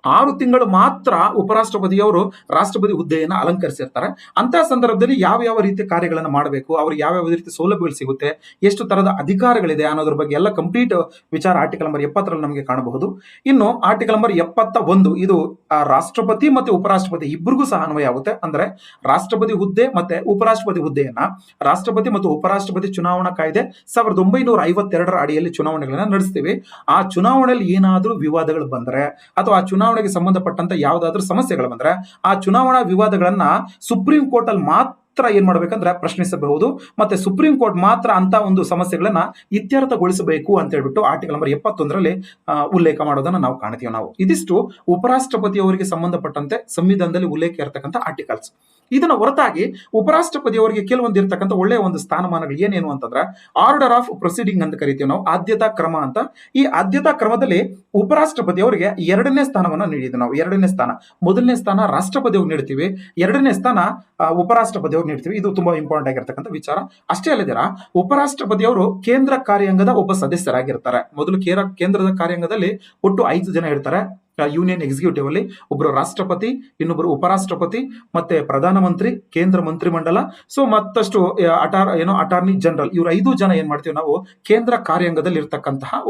ಆರು ತಿಂಗಳು ಮಾತ್ರ ಉಪರಾಷ್ಟ್ರಪತಿಯವರು ರಾಷ್ಟ್ರಪತಿ ಹುದ್ದೆಯನ್ನು ಅಲಂಕರಿಸಿರ್ತಾರೆ. ಅಂತಹ ಸಂದರ್ಭದಲ್ಲಿ ಯಾವ ಯಾವ ರೀತಿಯ ಕಾರ್ಯಗಳನ್ನು ಮಾಡಬೇಕು, ಅವ್ರಿಗೆ ಯಾವ ಯಾವ ರೀತಿ ಸೌಲಭ್ಯಗಳು ಸಿಗುತ್ತೆ, ಎಷ್ಟು ತರದ ಅಧಿಕಾರಗಳಿದೆ ಅನ್ನೋದ್ರ ಬಗ್ಗೆ ಎಲ್ಲ ಕಂಪ್ಲೀಟ್ ವಿಚಾರ ಆರ್ಟಿಕಲ್ ನಂಬರ್ ಎಪ್ಪತ್ತರಲ್ಲಿ ನಮಗೆ ಕಾಣಬಹುದು. ಇನ್ನು ಆರ್ಟಿಕಲ್ ನಂಬರ್ ಎಪ್ಪತ್ತ ಒಂದು, ಇದು ರಾಷ್ಟ್ರಪತಿ ಮತ್ತೆ ಉಪರಾಷ್ಟ್ರಪತಿ ಇಬ್ಬರಿಗೂ ಸಹ ಅನ್ವಯ ಆಗುತ್ತೆ. ಅಂದ್ರೆ ರಾಷ್ಟ್ರಪತಿ ಹುದ್ದೆ ಮತ್ತೆ ಉಪರಾಷ್ಟ್ರಪತಿ ಹುದ್ದೆಯನ್ನ ರಾಷ್ಟ್ರಪತಿ ಮತ್ತು ಉಪರಾಷ್ಟ್ರಪತಿ ಚುನಾವಣಾ ಕಾಯ್ದೆ ಸಾವಿರದ ಒಂಬೈನೂರ ಐವತ್ತೆರಡರ ಅಡಿಯಲ್ಲಿ ಚುನಾವಣೆಗಳನ್ನ ನಡೆಸ್ತೀವಿ. ಆ ಚುನಾವಣೆಯಲ್ಲಿ ಏನಾದರೂ ವಿವಾದಗಳು ಬಂದ್ರೆ ಅಥವಾ ಆ ಚುನಾವಣೆಗೆ ಸಂಬಂಧಪಟ್ಟಂತ ಯಾವುದಾದ್ರೂ ಸಮಸ್ಯೆಗಳು ಬಂದ್ರೆ ಆ ಚುನಾವಣಾ ವಿವಾದಗಳನ್ನ ಸುಪ್ರೀಂ ಕೋರ್ಟ್ ಅಲ್ಲಿ ಮಾತ್ರ ಏನ್ ಮಾಡ್ಬೇಕಂದ್ರೆ ಪ್ರಶ್ನಿಸಬಹುದು. ಮತ್ತೆ ಸುಪ್ರೀಂ ಕೋರ್ಟ್ ಮಾತ್ರ ಅಂತ ಒಂದು ಸಮಸ್ಯೆಗಳನ್ನ ಇತ್ಯರ್ಥಗೊಳಿಸಬೇಕು ಅಂತ ಹೇಳ್ಬಿಟ್ಟು ಆರ್ಟಿಕಲ್ ನಂಬರ್ ಎಪ್ಪತ್ತೊಂದರಲ್ಲಿ ಉಲ್ಲೇಖ ಮಾಡೋದನ್ನ ನಾವು ಕಾಣ್ತೀವಿ ನಾವು. ಇದಿಷ್ಟು ಉಪರಾಷ್ಟ್ರಪತಿ ಅವರಿಗೆ ಸಂಬಂಧಪಟ್ಟಂತೆ ಸಂವಿಧಾನದಲ್ಲಿ ಉಲ್ಲೇಖ ಇರತಕ್ಕಂಥ ಆರ್ಟಿಕಲ್ಸ್. ಇದನ್ನ ಹೊರತಾಗಿ ಉಪರಾಷ್ಟ್ರಪತಿಯವರಿಗೆ ಕೆಲವೊಂದು ಇರ್ತಕ್ಕಂಥ ಒಳ್ಳೆಯ ಒಂದು ಸ್ಥಾನಮಾನಗಳು ಏನೇನು ಅಂತಂದ್ರೆ ಆರ್ಡರ್ ಆಫ್ ಪ್ರೊಸೀಡಿಂಗ್ ಅಂತ ಕರಿತೀವಿ ನಾವು, ಆದ್ಯತಾ ಕ್ರಮ ಅಂತ. ಈ ಆದ್ಯತಾ ಕ್ರಮದಲ್ಲಿ ಉಪರಾಷ್ಟ್ರಪತಿ ಅವರಿಗೆ ಎರಡನೇ ಸ್ಥಾನವನ್ನ ನೀಡಿದ್ವಿ ನಾವು, ಎರಡನೇ ಸ್ಥಾನ. ಮೊದಲನೇ ಸ್ಥಾನ ರಾಷ್ಟ್ರಪತಿ ನೀಡ್ತೀವಿ, ಎರಡನೇ ಸ್ಥಾನ ಉಪರಾಷ್ಟ್ರಪತಿ ಅವ್ರಿಗೆ ನೀಡ್ತೀವಿ. ಇದು ತುಂಬಾ ಇಂಪಾರ್ಟೆಂಟ್ ಆಗಿರ್ತಕ್ಕಂಥ ವಿಚಾರ. ಅಷ್ಟೇ ಅಲ್ಲದಿರ ಉಪರಾಷ್ಟ್ರಪತಿಯವರು ಕೇಂದ್ರ ಕಾರ್ಯಾಂಗದ ಒಬ್ಬ ಸದಸ್ಯರಾಗಿರ್ತಾರೆ. ಮೊದಲು ಕೇಂದ್ರದ ಕಾರ್ಯಾಂಗದಲ್ಲಿ ಒಟ್ಟು ಐದು ಜನ ಇರ್ತಾರೆ. ಯೂನಿಯನ್ ಎಕ್ಸಿಕ್ಯೂಟಿವ್ ಅಲ್ಲಿ ಒಬ್ಬರು ರಾಷ್ಟ್ರಪತಿ ಇನ್ನೊಬ್ಬರು ಉಪರಾಷ್ಟ್ರಪತಿ, ಮತ್ತೆ ಪ್ರಧಾನಮಂತ್ರಿ, ಕೇಂದ್ರ ಮಂತ್ರಿಮಂಡಲ ಸೊ ಮತ್ತಷ್ಟು ಅಟಾರ್ ಏನೋ ಅಟಾರ್ನಿ ಜನರಲ್ ಇವರು ಐದು ಜನ ಏನ್ ಮಾಡ್ತೀವಿ ನಾವು, ಕೇಂದ್ರ ಕಾರ್ಯಾಂಗದಲ್ಲಿ ಇರ್ತಕ್ಕಂತಹ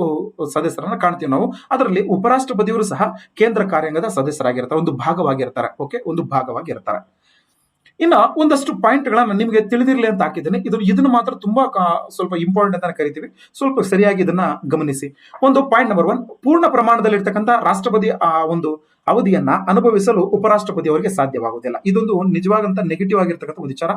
ಸದಸ್ಯರನ್ನ ಕಾಣ್ತೀವಿ ನಾವು. ಅದರಲ್ಲಿ ಉಪರಾಷ್ಟ್ರಪತಿಯವರು ಸಹ ಕೇಂದ್ರ ಕಾರ್ಯಾಂಗದ ಸದಸ್ಯರಾಗಿರ್ತಾರೆ, ಒಂದು ಭಾಗವಾಗಿರ್ತಾರೆ ಓಕೆ ಒಂದು ಭಾಗವಾಗಿರ್ತಾರೆ. ಇನ್ನ ಒಂದಷ್ಟು ಪಾಯಿಂಟ್ಗಳನ್ನ ನಿಮಗೆ ತಿಳಿದಿರಲಿ ಅಂತ ಹಾಕಿದ್ದೀನಿ. ಇದು ಇದನ್ನ ಮಾತ್ರ ತುಂಬಾ ಸ್ವಲ್ಪ ಇಂಪಾರ್ಟೆಂಟ್ ಅಂತ ಕರಿತೀವಿ. ಸ್ವಲ್ಪ ಸರಿಯಾಗಿ ಇದನ್ನ ಗಮನಿಸಿ. ಒಂದು ಪಾಯಿಂಟ್ ನಂಬರ್ ಒನ್ ಪೂರ್ಣ ಪ್ರಮಾಣದಲ್ಲಿ ಇರ್ತಕ್ಕಂಥ ರಾಷ್ಟ್ರಪತಿ, ಆ, ಒಂದು ಅವಧಿಯನ್ನ ಅನುಭವಿಸಲು ಉಪರಾಷ್ಟ್ರಪತಿ ಅವರಿಗೆ ಸಾಧ್ಯವಾಗುವುದಿಲ್ಲ. ಇದೊಂದು ನಿಜವಾದಂತ ನೆಗೆಟಿವ್ ಆಗಿರ್ತಕ್ಕಂಥ ವಿಚಾರ.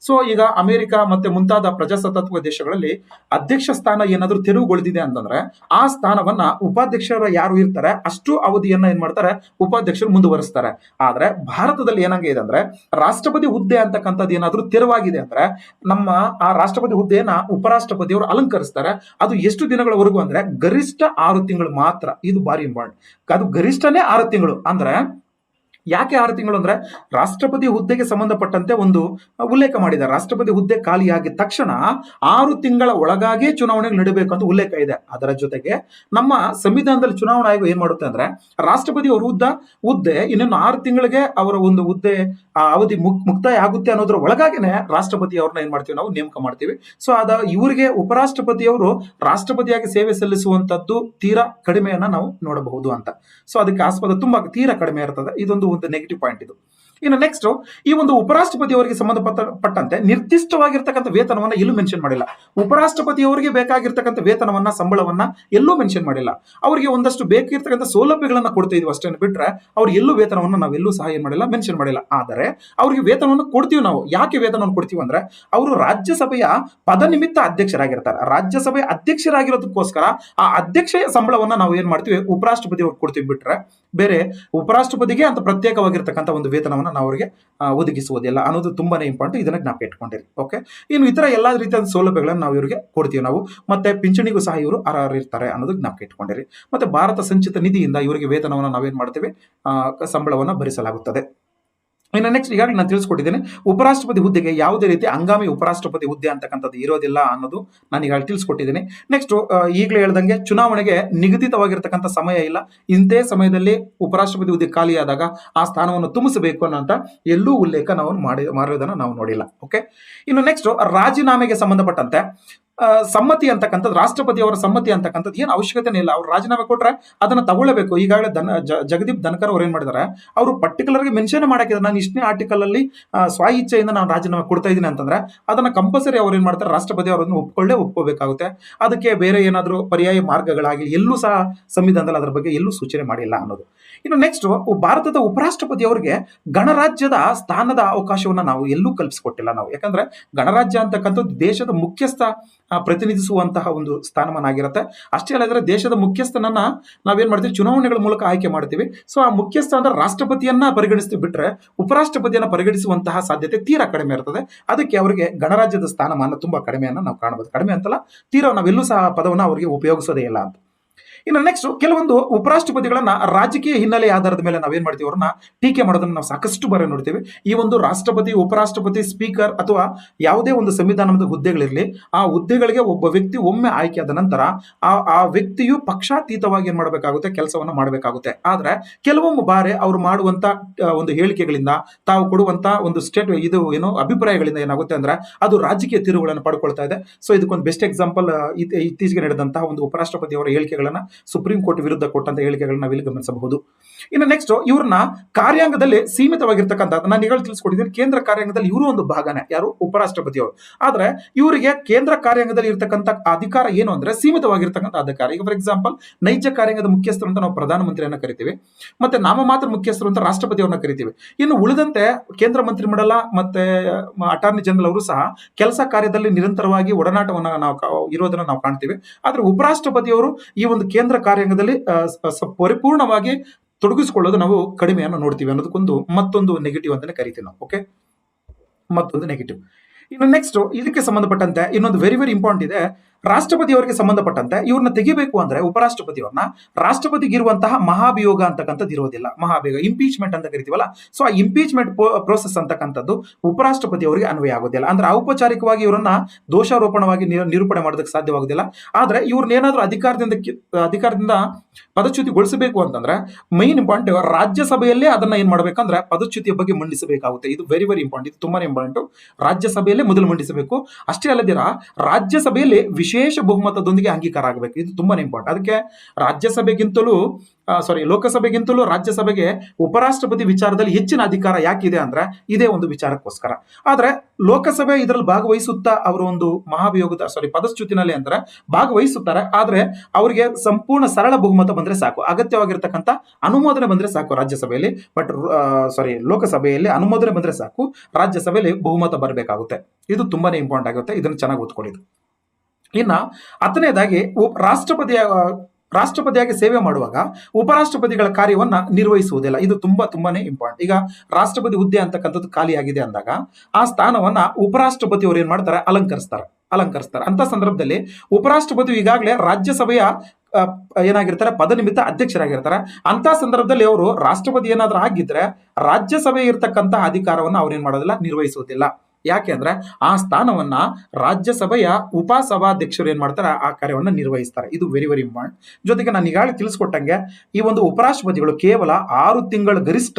ಸೊ ಈಗ ಅಮೆರಿಕ ಮತ್ತೆ ಮುಂತಾದ ಪ್ರಜಾಸತ್ತಾತ್ಮಕ ದೇಶಗಳಲ್ಲಿ ಅಧ್ಯಕ್ಷ ಸ್ಥಾನ ಏನಾದರೂ ತೆರವುಗೊಳಿದಿದೆ ಅಂತಂದ್ರೆ, ಆ ಸ್ಥಾನವನ್ನ ಉಪಾಧ್ಯಕ್ಷರ ಯಾರು ಇರ್ತಾರೆ, ಅಷ್ಟು ಅವಧಿಯನ್ನ ಏನ್ ಮಾಡ್ತಾರೆ, ಉಪಾಧ್ಯಕ್ಷರು ಮುಂದುವರಿಸ್ತಾರೆ. ಆದ್ರೆ ಭಾರತದಲ್ಲಿ ಏನಾಗಿದೆ ಅಂದ್ರೆ, ರಾಷ್ಟ್ರಪತಿ ಹುದ್ದೆ ಅಂತಕ್ಕಂಥದ್ದು ಏನಾದರೂ ತೆರವಾಗಿದೆ ಅಂದ್ರೆ, ನಮ್ಮ ಆ ರಾಷ್ಟ್ರಪತಿ ಹುದ್ದೆಯನ್ನ ಉಪರಾಷ್ಟ್ರಪತಿಯವರು ಅಲಂಕರಿಸ್ತಾರೆ. ಅದು ಎಷ್ಟು ದಿನಗಳವರೆಗೂ ಅಂದ್ರೆ ಗರಿಷ್ಠ ಆರು ತಿಂಗಳು ಮಾತ್ರ. ಇದು ಬಾರಿ ಇಂಪಾರ್ಟೆಂಟ್ ಅದು ಗರಿಷ್ಠನೇ ಆರು ತಿಂಗಳು. ಅಂದ್ರೆ ಯಾಕೆ ಆರು ತಿಂಗಳು ಅಂದ್ರೆ ರಾಷ್ಟ್ರಪತಿ ಹುದ್ದೆಗೆ ಸಂಬಂಧಪಟ್ಟಂತೆ ಒಂದು ಉಲ್ಲೇಖ ಮಾಡಿದ್ದಾರೆ ರಾಷ್ಟ್ರಪತಿ ಹುದ್ದೆ ಖಾಲಿಯಾಗಿದ ತಕ್ಷಣ ಆರು ತಿಂಗಳ ಒಳಗಾಗಿ ಚುನಾವಣೆಗಳು ನಡೀಬೇಕು ಅಂತ ಉಲ್ಲೇಖ ಇದೆ. ಅದರ ಜೊತೆಗೆ ನಮ್ಮ ಸಂವಿಧಾನದಲ್ಲಿ ಚುನಾವಣಾ ಆಯೋಗ ಏನ್ ಮಾಡುತ್ತೆ ಅಂದ್ರೆ ರಾಷ್ಟ್ರಪತಿ ಅವರ ಹುದ್ದ, ಹುದ್ದೆ ಇನ್ನೊಂದು ಆರು ತಿಂಗಳಿಗೆ ಅವರ ಒಂದು ಹುದ್ದೆ ಅವಧಿ ಮುಕ್ ಮುಕ್ತಾಯ ಆಗುತ್ತೆ ಅನ್ನೋದ್ರ ಒಳಗಾಗಿನೇ ರಾಷ್ಟ್ರಪತಿ ಅವ್ರನ್ನ ಏನ್ ಮಾಡ್ತೀವಿ ನಾವು ನೇಮಕ ಮಾಡ್ತೀವಿ. ಸೊ ಅದ ಇವರಿಗೆ ಉಪರಾಷ್ಟ್ರಪತಿಯವರು ರಾಷ್ಟ್ರಪತಿಯಾಗಿ ಸೇವೆ ಸಲ್ಲಿಸುವಂತದ್ದು ತೀರಾ ಕಡಿಮೆಯನ್ನ ನಾವು ನೋಡಬಹುದು ಅಂತ. ಸೊ ಅದಕ್ಕೆ ಆಸ್ಪದ ತುಂಬಾ ತೀರಾ ಕಡಿಮೆ ಇರ್ತದೆ. ಇದೊಂದು ಒಂದು ನೆಗೆಟಿವ್ ಪಾಯಿಂಟ್ ಇದು ಇನ್ನು ನೆಕ್ಸ್ಟ್ ಈ ಒಂದು ಉಪರಾಷ್ಟ್ರಪತಿ ಅವರಿಗೆ ಸಂಬಂಧಪಟ್ಟ ಪಟ್ಟಂತೆ ನಿರ್ದಿಷ್ಟವಾಗಿರ್ತಕ್ಕಂಥ ವೇತನವನ್ನ ಎಲ್ಲೂ ಮೆನ್ಷನ್ ಮಾಡಿಲ್ಲ. ಉಪರಾಷ್ಟ್ರಪತಿ ಅವರಿಗೆ ಬೇಕಾಗಿರ್ತಕ್ಕಂಥ ವೇತನವನ್ನ, ಸಂಬಳವನ್ನ ಎಲ್ಲೂ ಮೆನ್ಷನ್ ಮಾಡಿಲ್ಲ. ಅವರಿಗೆ ಒಂದಷ್ಟು ಬೇಕಿರ್ತಕ್ಕಂಥ ಸೌಲಭ್ಯಗಳನ್ನ ಕೊಡ್ತಾ ಇದೀವಿ ಅಷ್ಟೇ ಬಿಟ್ರೆ ಅವ್ರು ಎಲ್ಲೂ ವೇತನವನ್ನ ನಾವೆಲ್ಲೂ ಸಹ ಏನ್ ಮಾಡಿಲ್ಲ ಮೆನ್ಷನ್ ಮಾಡಿಲ್ಲ. ಆದರೆ ಅವರಿಗೆ ವೇತನವನ್ನು ಕೊಡ್ತೀವಿ ನಾವು. ಯಾಕೆ ವೇತನವನ್ನು ಕೊಡ್ತೀವಿ ಅಂದ್ರೆ ಅವರು ರಾಜ್ಯಸಭೆಯ ಪದನಿಮಿತ್ತ ಅಧ್ಯಕ್ಷರಾಗಿರ್ತಾರೆ. ರಾಜ್ಯಸಭೆ ಅಧ್ಯಕ್ಷರಾಗಿರೋದಕ್ಕೋಸ್ಕರ ಆ ಅಧ್ಯಕ್ಷ ಸಂಬಳವನ್ನ ನಾವು ಏನ್ ಮಾಡ್ತೀವಿ ಉಪರಾಷ್ಟ್ರಪತಿ ಅವ್ರಿಗೆ ಕೊಡ್ತೀವಿ ಬಿಟ್ರೆ ಬೇರೆ ಉಪರಾಷ್ಟ್ರಪತಿಗೆ ಅಂತ ಪ್ರತ್ಯೇಕವಾಗಿರ್ತಕ್ಕಂಥ ಒಂದು ವೇತನವನ್ನು ನಾವು ಅವರಿಗೆ ಒದಗಿಸುವುದಿಲ್ಲ ಅನ್ನೋದು ತುಂಬಾನೇ ಇಂಪಾರ್ಟೆಂಟ್ ಇದನ್ನ ಜ್ಞಾಪಕ ಇಟ್ಕೊಂಡಿರಿ. ಓಕೆ ಇನ್ನು ಇತರ ಎಲ್ಲ ರೀತಿಯ ಸೌಲಭ್ಯಗಳನ್ನು ನಾವು ಇವರಿಗೆ ಕೊಡ್ತೀವಿ ನಾವು. ಮತ್ತೆ ಪಿಂಚಣಿಗೂ ಸಹ ಇವರು ಅರ್ಹರಿರ್ತಾರೆ ಅನ್ನೋದು ಜ್ಞಾಪಕ ಇಟ್ಕೊಂಡಿರಿ. ಮತ್ತೆ ಭಾರತ ಸಂಚಿತ ನಿಧಿಯಿಂದ ಇವರಿಗೆ ವೇತನವನ್ನು ನಾವೇನ್ ಮಾಡ್ತೇವೆ? ಸಂಬಳವನ್ನ ಭರಿಸಲಾಗುತ್ತದೆ. ಇನ್ನು ನೆಕ್ಸ್ಟ್ ಈಗಾಗಲೇ ನಾನು ತಿಳಿಸ್ಕೊಟ್ಟಿದ್ದೇನೆ, ಉಪರಾಷ್ಟ್ರಪತಿ ಹುದ್ದೆಗೆ ಯಾವುದೇ ರೀತಿ ಅಂಗಾಮಿ ಉಪರಾಷ್ಟ್ರಪತಿ ಹುದ್ದೆ ಅಂತಕ್ಕಂಥದ್ದು ಇರೋದಿಲ್ಲ ಅನ್ನೋದು ನಾನು ಈಗಾಗಲೇ ತಿಳಿಸ್ಕೊಟ್ಟಿದ್ದೇನೆ. ನೆಕ್ಸ್ಟ್ ಈಗಲೇ ಹೇಳ್ದಂಗೆ ಚುನಾವಣೆಗೆ ನಿಗದಿತವಾಗಿರ್ತಕ್ಕಂಥ ಸಮಯ ಇಲ್ಲ. ಇಂಥೇ ಸಮಯದಲ್ಲಿ ಉಪರಾಷ್ಟ್ರಪತಿ ಹುದ್ದೆ ಖಾಲಿಯಾದಾಗ ಆ ಸ್ಥಾನವನ್ನು ತುಂಬಿಸಬೇಕು ಅನ್ನೋಂಥ ಎಲ್ಲೂ ಉಲ್ಲೇಖ ನಾವು ಮಾಡಿ, ಮಾಡಿರೋದನ್ನು ನಾವು ನೋಡಿಲ್ಲ. ಓಕೆ ಇನ್ನು ನೆಕ್ಸ್ಟ್ ರಾಜೀನಾಮೆಗೆ ಸಂಬಂಧಪಟ್ಟಂತೆ ಸಮ್ಮತಿ ಅಂತಕ್ಕಂಥದ್ದು ರಾಷ್ಟ್ರಪತಿಯವರ ಸಮ್ಮತಿ ಅಂತಕ್ಕಂಥದ್ದು ಏನು ಅವಶ್ಯಕತೆ ಇಲ್ಲ. ಅವ್ರು ರಾಜೀನಾಮೆ ಕೊಟ್ರೆ ಅದನ್ನ ತಗೊಳ್ಳಬೇಕು. ಈಗಾಗಲೇ ದನ ಜಗದೀಪ್ ಧನ್ಕರ್ ಅವ್ರು ಏನ್ ಮಾಡಿದ್ದಾರೆ ಅವರು ಪರ್ಟಿಕ್ಯುಲರ್ ಆಗಿ ಮೆನ್ಷನ್ ಮಾಡಾಕಿದ್ದಾರೆ ನಾನು ಇಷ್ಟನೇ ಆರ್ಟಿಕಲ್ ಅಲ್ಲಿ ಆ, ಸ್ವ ಇಚ್ಛೆಯಿಂದ ನಾನು ರಾಜೀನಾಮೆ ಕೊಡ್ತಾ ಇದ್ದೀನಿ ಅಂತಂದ್ರೆ ಅದನ್ನ ಕಂಪಲ್ಸರಿ ಅವ್ರು ಏನ್ ಮಾಡ್ತಾರೆ ರಾಷ್ಟ್ರಪತಿ ಅವರನ್ನು ಒಪ್ಕೊಳ್ಳೇ ಒಪ್ಕೋಬೇಕಾಗುತ್ತೆ. ಅದಕ್ಕೆ ಬೇರೆ ಏನಾದರೂ ಪರ್ಯಾಯ ಮಾರ್ಗಗಳಾಗಿ ಎಲ್ಲೂ ಸಹ ಸಂವಿಧಾನದಲ್ಲಿ ಅದರ ಬಗ್ಗೆ ಎಲ್ಲೂ ಸೂಚನೆ ಮಾಡಿಲ್ಲ ಅನ್ನೋದು. ಇನ್ನು ನೆಕ್ಸ್ಟ್ ಭಾರತದ ಉಪರಾಷ್ಟ್ರಪತಿ ಅವರಿಗೆ ಗಣರಾಜ್ಯದ ಸ್ಥಾನದ ಅವಕಾಶವನ್ನ ನಾವು ಎಲ್ಲೂ ಕಲ್ಪಿಸಿಕೊಟ್ಟಿಲ್ಲ ನಾವು. ಯಾಕಂದ್ರೆ ಗಣರಾಜ್ಯ ಅಂತಕ್ಕಂಥದ್ದು ದೇಶದ ಮುಖ್ಯಸ್ಥ ಪ್ರತಿನಿಧಿಸುವಂತಹ ಒಂದು ಸ್ಥಾನಮಾನ ಆಗಿರುತ್ತೆ ಅಷ್ಟೇ ಅಲ್ಲದ್ರೆ ದೇಶದ ಮುಖ್ಯಸ್ಥನನ್ನ ನಾವೇನ್ ಮಾಡ್ತೀವಿ? ಚುನಾವಣೆಗಳ ಮೂಲಕ ಆಯ್ಕೆ ಮಾಡ್ತೀವಿ. ಸೊ ಆ ಮುಖ್ಯಸ್ಥ ಅಂದ್ರೆ ರಾಷ್ಟ್ರಪತಿಯನ್ನ ಪರಿಗಣಿಸ್ತೀವಿ ಬಿಟ್ರೆ ಉಪರಾಷ್ಟ್ರಪತಿಯನ್ನ ಪರಿಗಣಿಸುವಂತಹ ಸಾಧ್ಯತೆ ತೀರಾ ಕಡಿಮೆ ಇರ್ತದೆ. ಅದಕ್ಕೆ ಅವರಿಗೆ ಗಣರಾಜ್ಯದ ಸ್ಥಾನಮಾನ ತುಂಬಾ ಕಡಿಮೆಯನ್ನ ನಾವು ಕಾಣಬಹುದು ಕಡಿಮೆ ಅಂತಲ್ಲ, ತೀರಾ ನಾವೆಲ್ಲೂ ಸಹ ಪದವನ್ನು ಅವರಿಗೆ ಉಪಯೋಗಿಸೋದೇ ಇಲ್ಲ ಅಂತ. ಇನ್ನು ನೆಕ್ಸ್ಟ್ ಕೆಲವೊಂದು ಉಪರಾಷ್ಟ್ರಪತಿಗಳನ್ನ ರಾಜಕೀಯ ಹಿನ್ನೆಲೆ ಆಧಾರದ ಮೇಲೆ ನಾವೇನ್ ಮಾಡ್ತೀವಿ ಅವ್ರನ್ನ ಟೀಕೆ ಮಾಡೋದನ್ನ ನಾವು ಸಾಕಷ್ಟು ಬಾರಿ ನೋಡ್ತೀವಿ. ಈ ಒಂದು ರಾಷ್ಟ್ರಪತಿ, ಉಪರಾಷ್ಟ್ರಪತಿ ಸ್ಪೀಕರ್ ಅಥವಾ ಯಾವುದೇ ಒಂದು ಸಂವಿಧಾನದ ಹುದ್ದೆಗಳಿರಲಿ, ಆ ಹುದ್ದೆಗಳಿಗೆ ಒಬ್ಬ ವ್ಯಕ್ತಿ ಒಮ್ಮೆ ಆಯ್ಕೆಯಾದ ನಂತರ ಆ ಆ ವ್ಯಕ್ತಿಯು ಪಕ್ಷಾತೀತವಾಗಿ ಏನ್ ಮಾಡಬೇಕಾಗುತ್ತೆ? ಕೆಲಸವನ್ನ ಮಾಡಬೇಕಾಗುತ್ತೆ. ಆದ್ರೆ ಕೆಲವೊಮ್ಮೆ ಬಾರಿ ಅವ್ರು ಮಾಡುವಂತ ಒಂದು ಹೇಳಿಕೆಗಳಿಂದ ತಾವು ಕೊಡುವಂತ ಒಂದು ಸ್ಟೇಟ್, ಇದು ಏನು ಅಭಿಪ್ರಾಯಗಳಿಂದ ಏನಾಗುತ್ತೆ ಅಂದ್ರೆ ಅದು ರಾಜಕೀಯ ತಿರುವುಗಳನ್ನು ಪಡ್ಕೊಳ್ತಾ ಇದೆ. ಸೊ ಇದಕ್ಕೊಂದು ಬೆಸ್ಟ್ ಎಕ್ಸಾಂಪಲ್ ಇತ್ತೀಚೆಗೆ ನಡೆದಂತಹ ಒಂದು ಉಪರಾಷ್ಟ್ರಪತಿ ಅವರ ಹೇಳಿಕೆಗಳನ್ನ ಸುಪ್ರೀಂ ಕೋರ್ಟ್ ವಿರುದ್ಧ ಕೊಟ್ಟಂತ ಹೇಳಿಕೆಗಳನ್ನ ನಾವಿಲ್ಲಿ ಗಮನಿಸಬಹುದು. ಇನ್ನು ನೆಕ್ಸ್ಟ್ ಇವ್ರನ್ನ ಕಾರ್ಯಾಂಗದಲ್ಲಿ ಸೀಮಿತವಾಗಿರ್ತಕ್ಕಂಥ ನಾನು ಈಗಾಗಲೇ ತಿಳಿಸ್ಕೊಟ್ಟಿದ್ದೀನಿ. ಕೇಂದ್ರ ಕಾರ್ಯಾಂಗದಲ್ಲಿ ಇವರು ಒಂದು ಭಾಗನೇ. ಯಾರು? ಉಪರಾಷ್ಟ್ರಪತಿ ಅವರು. ಆದ್ರೆ ಇವರಿಗೆ ಕೇಂದ್ರ ಕಾರ್ಯಾಂಗದಲ್ಲಿ ಇರ್ತಕ್ಕಂಥ ಅಧಿಕಾರ ಏನು ಅಂದ್ರೆ ಸೀಮಿತವಾಗಿರ್ತಕ್ಕಂಥ ಅಧಿಕಾರ. ಈಗ ಫಾರ್ ಎಕ್ಸಾಂಪಲ್ ನೈಜ ಕಾರ್ಯಾಂಗದ ಮುಖ್ಯಸ್ಥರು ಅಂತ ನಾವು ಪ್ರಧಾನಮಂತ್ರಿಯನ್ನ ಕರಿತೀವಿ. ಮತ್ತೆ ನಾಮಮಾತ್ರ ಮುಖ್ಯಸ್ಥರು ಅಂತ ರಾಷ್ಟ್ರಪತಿಯನ್ನ ಕರಿತೀವಿ. ಇನ್ನು ಉಳಿದಂತೆ ಕೇಂದ್ರ ಮಂತ್ರಿಮಂಡಲ ಮತ್ತೆ ಅಟಾರ್ನಿ ಜನರಲ್ ಅವರು ಸಹ ಕೆಲಸ ಕಾರ್ಯದಲ್ಲಿ ನಿರಂತರವಾಗಿ ಒಡನಾಟವನ್ನು ನಾವು ಇರೋದನ್ನ ನಾವು ಕಾಣ್ತೀವಿ. ಆದ್ರೆ ಉಪರಾಷ್ಟ್ರಪತಿಯವರು ಈ ಒಂದು ಕೇಂದ್ರ ಕಾರ್ಯಾಂಗದಲ್ಲಿ ಪರಿಪೂರ್ಣವಾಗಿ ತೊಡಗಿಸಿಕೊಳ್ಳೋದು ನಾವು ಕಡಿಮೆಯನ್ನು ನೋಡ್ತೀವಿ ಅನ್ನೋದಕ್ಕೊಂದು ಮತ್ತೊಂದು ನೆಗೆಟಿವ್ ಅಂತಾನೆ ಕರಿತೀವಿ ನಾವು ಓಕೆ ಮತ್ತೊಂದು ನೆಗೆಟಿವ್ ಇನ್ನು ನೆಕ್ಸ್ಟ್ ಇದಕ್ಕೆ ಸಂಬಂಧಪಟ್ಟಂತೆ ಇನ್ನೊಂದು ವೆರಿ ವೆರಿ ಇಂಪಾರ್ಟೆಂಟ್ ಇದೆ. ರಾಷ್ಟ್ರಪತಿ ಅವರಿಗೆ ಸಂಬಂಧಪಟ್ಟಂತೆ ಇವ್ರನ್ನ ತೆಗಿಬೇಕು ಅಂದ್ರೆ ಉಪರಾಷ್ಟ್ರಪತಿ ಅವ್ರನ್ನ ರಾಷ್ಟ್ರಪತಿಗೆ ಇರುವಂತಹ ಮಹಾಭಿಯೋಗ ಅಂತಕ್ಕಂಥದ್ದು ಇರೋದಿಲ್ಲ ಮಹಾಭಿಯೋಗ ಇಂಪೀಚ್ಮೆಂಟ್ ಅಂತ ಕರಿತೀವಲ್ಲ? ಸೊ ಆ ಇಂಪೀಚ್ಮೆಂಟ್ ಪ್ರೋಸೆಸ್ ಅಂತಕ್ಕಂಥದ್ದು ಉಪರಾಷ್ಟ್ರಪತಿ ಅವರಿಗೆ ಅನ್ವಯ ಆಗೋದಿಲ್ಲ. ಅಂದ್ರೆ ಔಪಚಾರಿಕವಾಗಿ ಇವರನ್ನ ದೋಷಾರೋಪಣವಾಗಿ ನಿರ- ನಿರೂಪಣೆ ಮಾಡೋದಕ್ಕೆ ಸಾಧ್ಯವಾಗೋದಿಲ್ಲ. ಆದ್ರೆ ಇವ್ರನ್ನ ಏನಾದ್ರೂ ಅಧಿಕಾರದಿಂದ ಅಧಿಕಾರದಿಂದ ಪದಚ್ಯುತಿಗೊಳಿಸಬೇಕು ಅಂತಂದ್ರೆ ಮೈನ್ ಇಂಪಾರ್ಟೆಂಟ್ ರಾಜ್ಯಸಭೆಯಲ್ಲೇ ಅದನ್ನ ಏನ್ ಮಾಡ್ಬೇಕಂದ್ರೆ ಪದಚ್ಯುತಿಯ ಬಗ್ಗೆ ಮಂಡಿಸಬೇಕಾಗುತ್ತೆ. ಇದು ವೆರಿ ವೆರಿ ಇಂಪಾರ್ಟೆಂಟ್ ಇದು ತುಂಬಾನೇ ಇಂಪಾರ್ಟೆಂಟ್ ರಾಜ್ಯಸಭೆಯಲ್ಲೇ ಮೊದಲು ಮಂಡಿಸಬೇಕು. ಅಷ್ಟೇ ಅಲ್ಲದಿರ ರಾಜ್ಯಸಭೆಯಲ್ಲಿ ವಿಶೇಷ ಬಹುಮತದೊಂದಿಗೆ ಅಂಗೀಕಾರ ಆಗಬೇಕು. ಇದು ತುಂಬಾ ಇಂಪಾರ್ಟೆಂಟ್ ಅದಕ್ಕೆ ರಾಜ್ಯಸಭೆಗಿಂತಲೂ ಸಾರಿ ಲೋಕಸಭೆಗಿಂತಲೂ ರಾಜ್ಯಸಭೆಗೆ ಉಪರಾಷ್ಟ್ರಪತಿ ವಿಚಾರದಲ್ಲಿ ಹೆಚ್ಚಿನ ಅಧಿಕಾರ ಯಾಕಿದೆ ಅಂದ್ರೆ ಇದೇ ಒಂದು ವಿಚಾರಕ್ಕೋಸ್ಕರ. ಆದ್ರೆ ಲೋಕಸಭೆ ಇದರಲ್ಲಿ ಭಾಗವಹಿಸುತ್ತಾ ಅವರು ಒಂದು ಮಹಾಭಿಯೋಗದ ಸಾರಿ ಪದಚ್ಯುತಿನಲ್ಲಿ ಅಂದ್ರೆ ಭಾಗವಹಿಸುತ್ತಾರೆ. ಆದರೆ ಅವರಿಗೆ ಸಂಪೂರ್ಣ ಸರಳ ಬಹುಮತ ಬಂದ್ರೆ ಸಾಕು. ಅಗತ್ಯವಾಗಿರ್ತಕ್ಕಂಥ ಅನುಮೋದನೆ ಬಂದ್ರೆ ಸಾಕು ರಾಜ್ಯಸಭೆಯಲ್ಲಿ. ಬಟ್ ಸಾರಿ ಲೋಕಸಭೆಯಲ್ಲಿ ಅನುಮೋದನೆ ಬಂದ್ರೆ ಸಾಕು, ರಾಜ್ಯಸಭೆಯಲ್ಲಿ ಬಹುಮತ ಬರಬೇಕಾಗುತ್ತೆ. ಇದು ತುಂಬಾನೇ ಇಂಪಾರ್ಟೆಂಟ್ ಆಗುತ್ತೆ. ಇದನ್ನು ಚೆನ್ನಾಗಿ ಓದ್ಕೊಳ್ಳಿ ಇನ್ನ ಹತ್ತನೇದಾಗಿ ರಾಷ್ಟ್ರಪತಿಯ, ರಾಷ್ಟ್ರಪತಿಯಾಗಿ ಸೇವೆ ಮಾಡುವಾಗ ಉಪರಾಷ್ಟ್ರಪತಿಗಳ ಕಾರ್ಯವನ್ನ ನಿರ್ವಹಿಸುವುದಿಲ್ಲ. ಇದು ತುಂಬಾ ತುಂಬಾನೇ ಇಂಪಾರ್ಟೆಂಟ್ ಈಗ ರಾಷ್ಟ್ರಪತಿ ಹುದ್ದೆ ಅಂತಕ್ಕಂಥದ್ದು ಖಾಲಿಯಾಗಿದೆ ಅಂದಾಗ ಆ ಸ್ಥಾನವನ್ನ ಉಪರಾಷ್ಟ್ರಪತಿ ಅವರು ಏನ್ ಮಾಡ್ತಾರೆ? ಅಲಂಕರಿಸ್ತಾರೆ. ಅಲಂಕರಿಸ್ತಾರೆ. ಅಂತ ಸಂದರ್ಭದಲ್ಲಿ ಉಪರಾಷ್ಟ್ರಪತಿ ಈಗಾಗಲೇ ರಾಜ್ಯಸಭೆಯ ಏನಾಗಿರ್ತಾರೆ? ಏನಾಗಿರ್ತಾರೆ ಪದನಿಮಿತ್ತ ಅಧ್ಯಕ್ಷರಾಗಿರ್ತಾರೆ. ಅಂತ ಸಂದರ್ಭದಲ್ಲಿ ಅವರು ರಾಷ್ಟ್ರಪತಿ ಏನಾದರೂ ಆಗಿದ್ರೆ ರಾಜ್ಯಸಭೆ ಇರತಕ್ಕಂಥ ಅಧಿಕಾರವನ್ನು ಏನು ಮಾಡೋದಿಲ್ಲ? ನಿರ್ವಹಿಸುವುದಿಲ್ಲ. ಯಾಕೆ ಅಂದ್ರೆ ಆ ಸ್ಥಾನವನ್ನ ರಾಜ್ಯಸಭೆಯ ಉಪಸಭಾಧ್ಯಕ್ಷರು ಏನ್ ಮಾಡ್ತಾರೆ? ಆ ಕಾರ್ಯವನ್ನ ನಿರ್ವಹಿಸ್ತಾರೆ. ಇದು ವೆರಿ ವೆರಿ ಇಂಪಾರ್ಟೆಂಟ್ ಜೊತೆಗೆ ನಾನು ಈಗಾಗಲೇ ತಿಳಿಸ್ಕೊಟ್ಟಂಗೆ ಈ ಒಂದು ಉಪರಾಷ್ಟ್ರಪತಿಗಳು ಕೇವಲ ಆರು ತಿಂಗಳು ಗರಿಷ್ಠ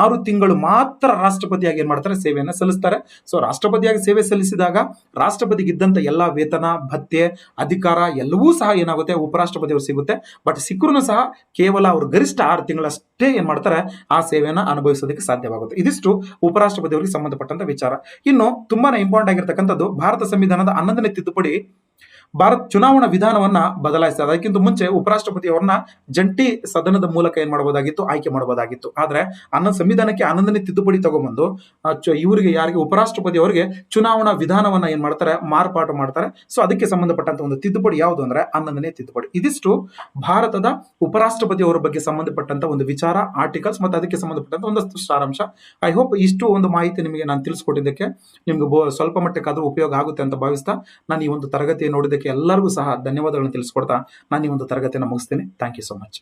ಆರು ತಿಂಗಳು ಮಾತ್ರ ರಾಷ್ಟ್ರಪತಿಯಾಗಿ ಏನ್ ಮಾಡ್ತಾರೆ? ಸೇವೆಯನ್ನು ಸಲ್ಲಿಸ್ತಾರೆ. ಸೊ ರಾಷ್ಟ್ರಪತಿಯಾಗಿ ಸೇವೆ ಸಲ್ಲಿಸಿದಾಗ ರಾಷ್ಟ್ರಪತಿಗೆ ಇದ್ದಂತ ಎಲ್ಲಾ ವೇತನ, ಭತ್ಯೆ, ಅಧಿಕಾರ ಎಲ್ಲವೂ ಸಹ ಏನಾಗುತ್ತೆ? ಉಪರಾಷ್ಟ್ರಪತಿಯವರು ಸಿಗುತ್ತೆ. ಬಟ್ ಸಿಕ್ಕರೂ ಸಹ ಕೇವಲ ಅವರು ಗರಿಷ್ಠ ಆರು ತಿಂಗಳಷ್ಟೇ ಏನ್ ಮಾಡ್ತಾರೆ? ಆ ಸೇವೆಯನ್ನು ಅನುಭವಿಸೋದಕ್ಕೆ ಸಾಧ್ಯವಾಗುತ್ತೆ. ಇದಿಷ್ಟು ಉಪರಾಷ್ಟ್ರಪತಿಯವರಿಗೆ ಸಂಬಂಧಪಟ್ಟಂತ ವಿಚಾರ. ಇನ್ನು ತುಂಬಾನೇ ಇಂಪಾರ್ಟೆಂಟ್ ಆಗಿರ್ತಕ್ಕಂಥದ್ದು ಭಾರತ ಸಂವಿಧಾನದ ಹನ್ನೊಂದನೇ ತಿದ್ದುಪಡಿ ಭಾರತ ಚುನಾವಣಾ ವಿಧಾನವನ್ನ ಬದಲಾಯಿಸಿದೆ ಅದಕ್ಕಿಂತ ಮುಂಚೆ ಉಪರಾಷ್ಟ್ರಪತಿ ಅವರನ್ನ ಜಂಟಿ ಸದನದ ಮೂಲಕ ಏನ್ ಮಾಡಬಹುದಾಗಿತ್ತು ಆಯ್ಕೆ ಮಾಡಬಹುದಾಗಿತ್ತು ಆದ್ರೆ ಅನ್ನ ಸಂವಿಧಾನಕ್ಕೆ ಹನ್ನೊಂದನೇ ತಿದ್ದುಪಡಿ ತಗೊಂಡ್ಬಂದು ಇವರಿಗೆ ಯಾರಿಗೆ, ಉಪರಾಷ್ಟ್ರಪತಿ ಅವರಿಗೆ ಚುನಾವಣಾ ವಿಧಾನವನ್ನ ಏನ್ ಮಾಡ್ತಾರೆ? ಮಾರ್ಪಾಟು ಮಾಡ್ತಾರೆ. ಸೊ ಅದಕ್ಕೆ ಸಂಬಂಧಪಟ್ಟಂತ ಒಂದು ತಿದ್ದುಪಡಿ ಯಾವುದು ಅಂದ್ರೆ ಹನ್ನೊಂದನೇ ತಿದ್ದುಪಡಿ. ಇದಿಷ್ಟು ಭಾರತದ ಉಪರಾಷ್ಟ್ರಪತಿ ಅವರ ಬಗ್ಗೆ ಸಂಬಂಧಪಟ್ಟಂತ ಒಂದು ವಿಚಾರ ಆರ್ಟಿಕಲ್ಸ್ ಮತ್ತು ಅದಕ್ಕೆ ಸಂಬಂಧಪಟ್ಟಂತ ಒಂದಷ್ಟು ಸಾರಾಂಶ. ಐ ಹೋಪ್ ಇಷ್ಟು ಒಂದು ಮಾಹಿತಿ ನಿಮಗೆ ನಾನು ತಿಳಿಸ್ಕೊಟ್ಟಿದ್ದಕ್ಕೆ ನಿಮ್ಗೆ ಸ್ವಲ್ಪ ಮಟ್ಟಕ್ಕಾದ್ರೂ ಉಪಯೋಗ ಆಗುತ್ತೆ ಅಂತ ಭಾವಿಸ್ತಾ ನಾನು ಈ ಒಂದು ತರಗತಿ ನೋಡಿದ್ದಕ್ಕೆ ಎಲ್ಲರಿಗೂ ಸಹ ಧನ್ಯವಾದಗಳನ್ನು ತಿಳಿಸ್ಕೊಡ್ತಾ ನಾನು ಈ ಒಂದು ತರಗತಿಯನ್ನು ಮುಗಿಸ್ತೇನೆ. Thank you so much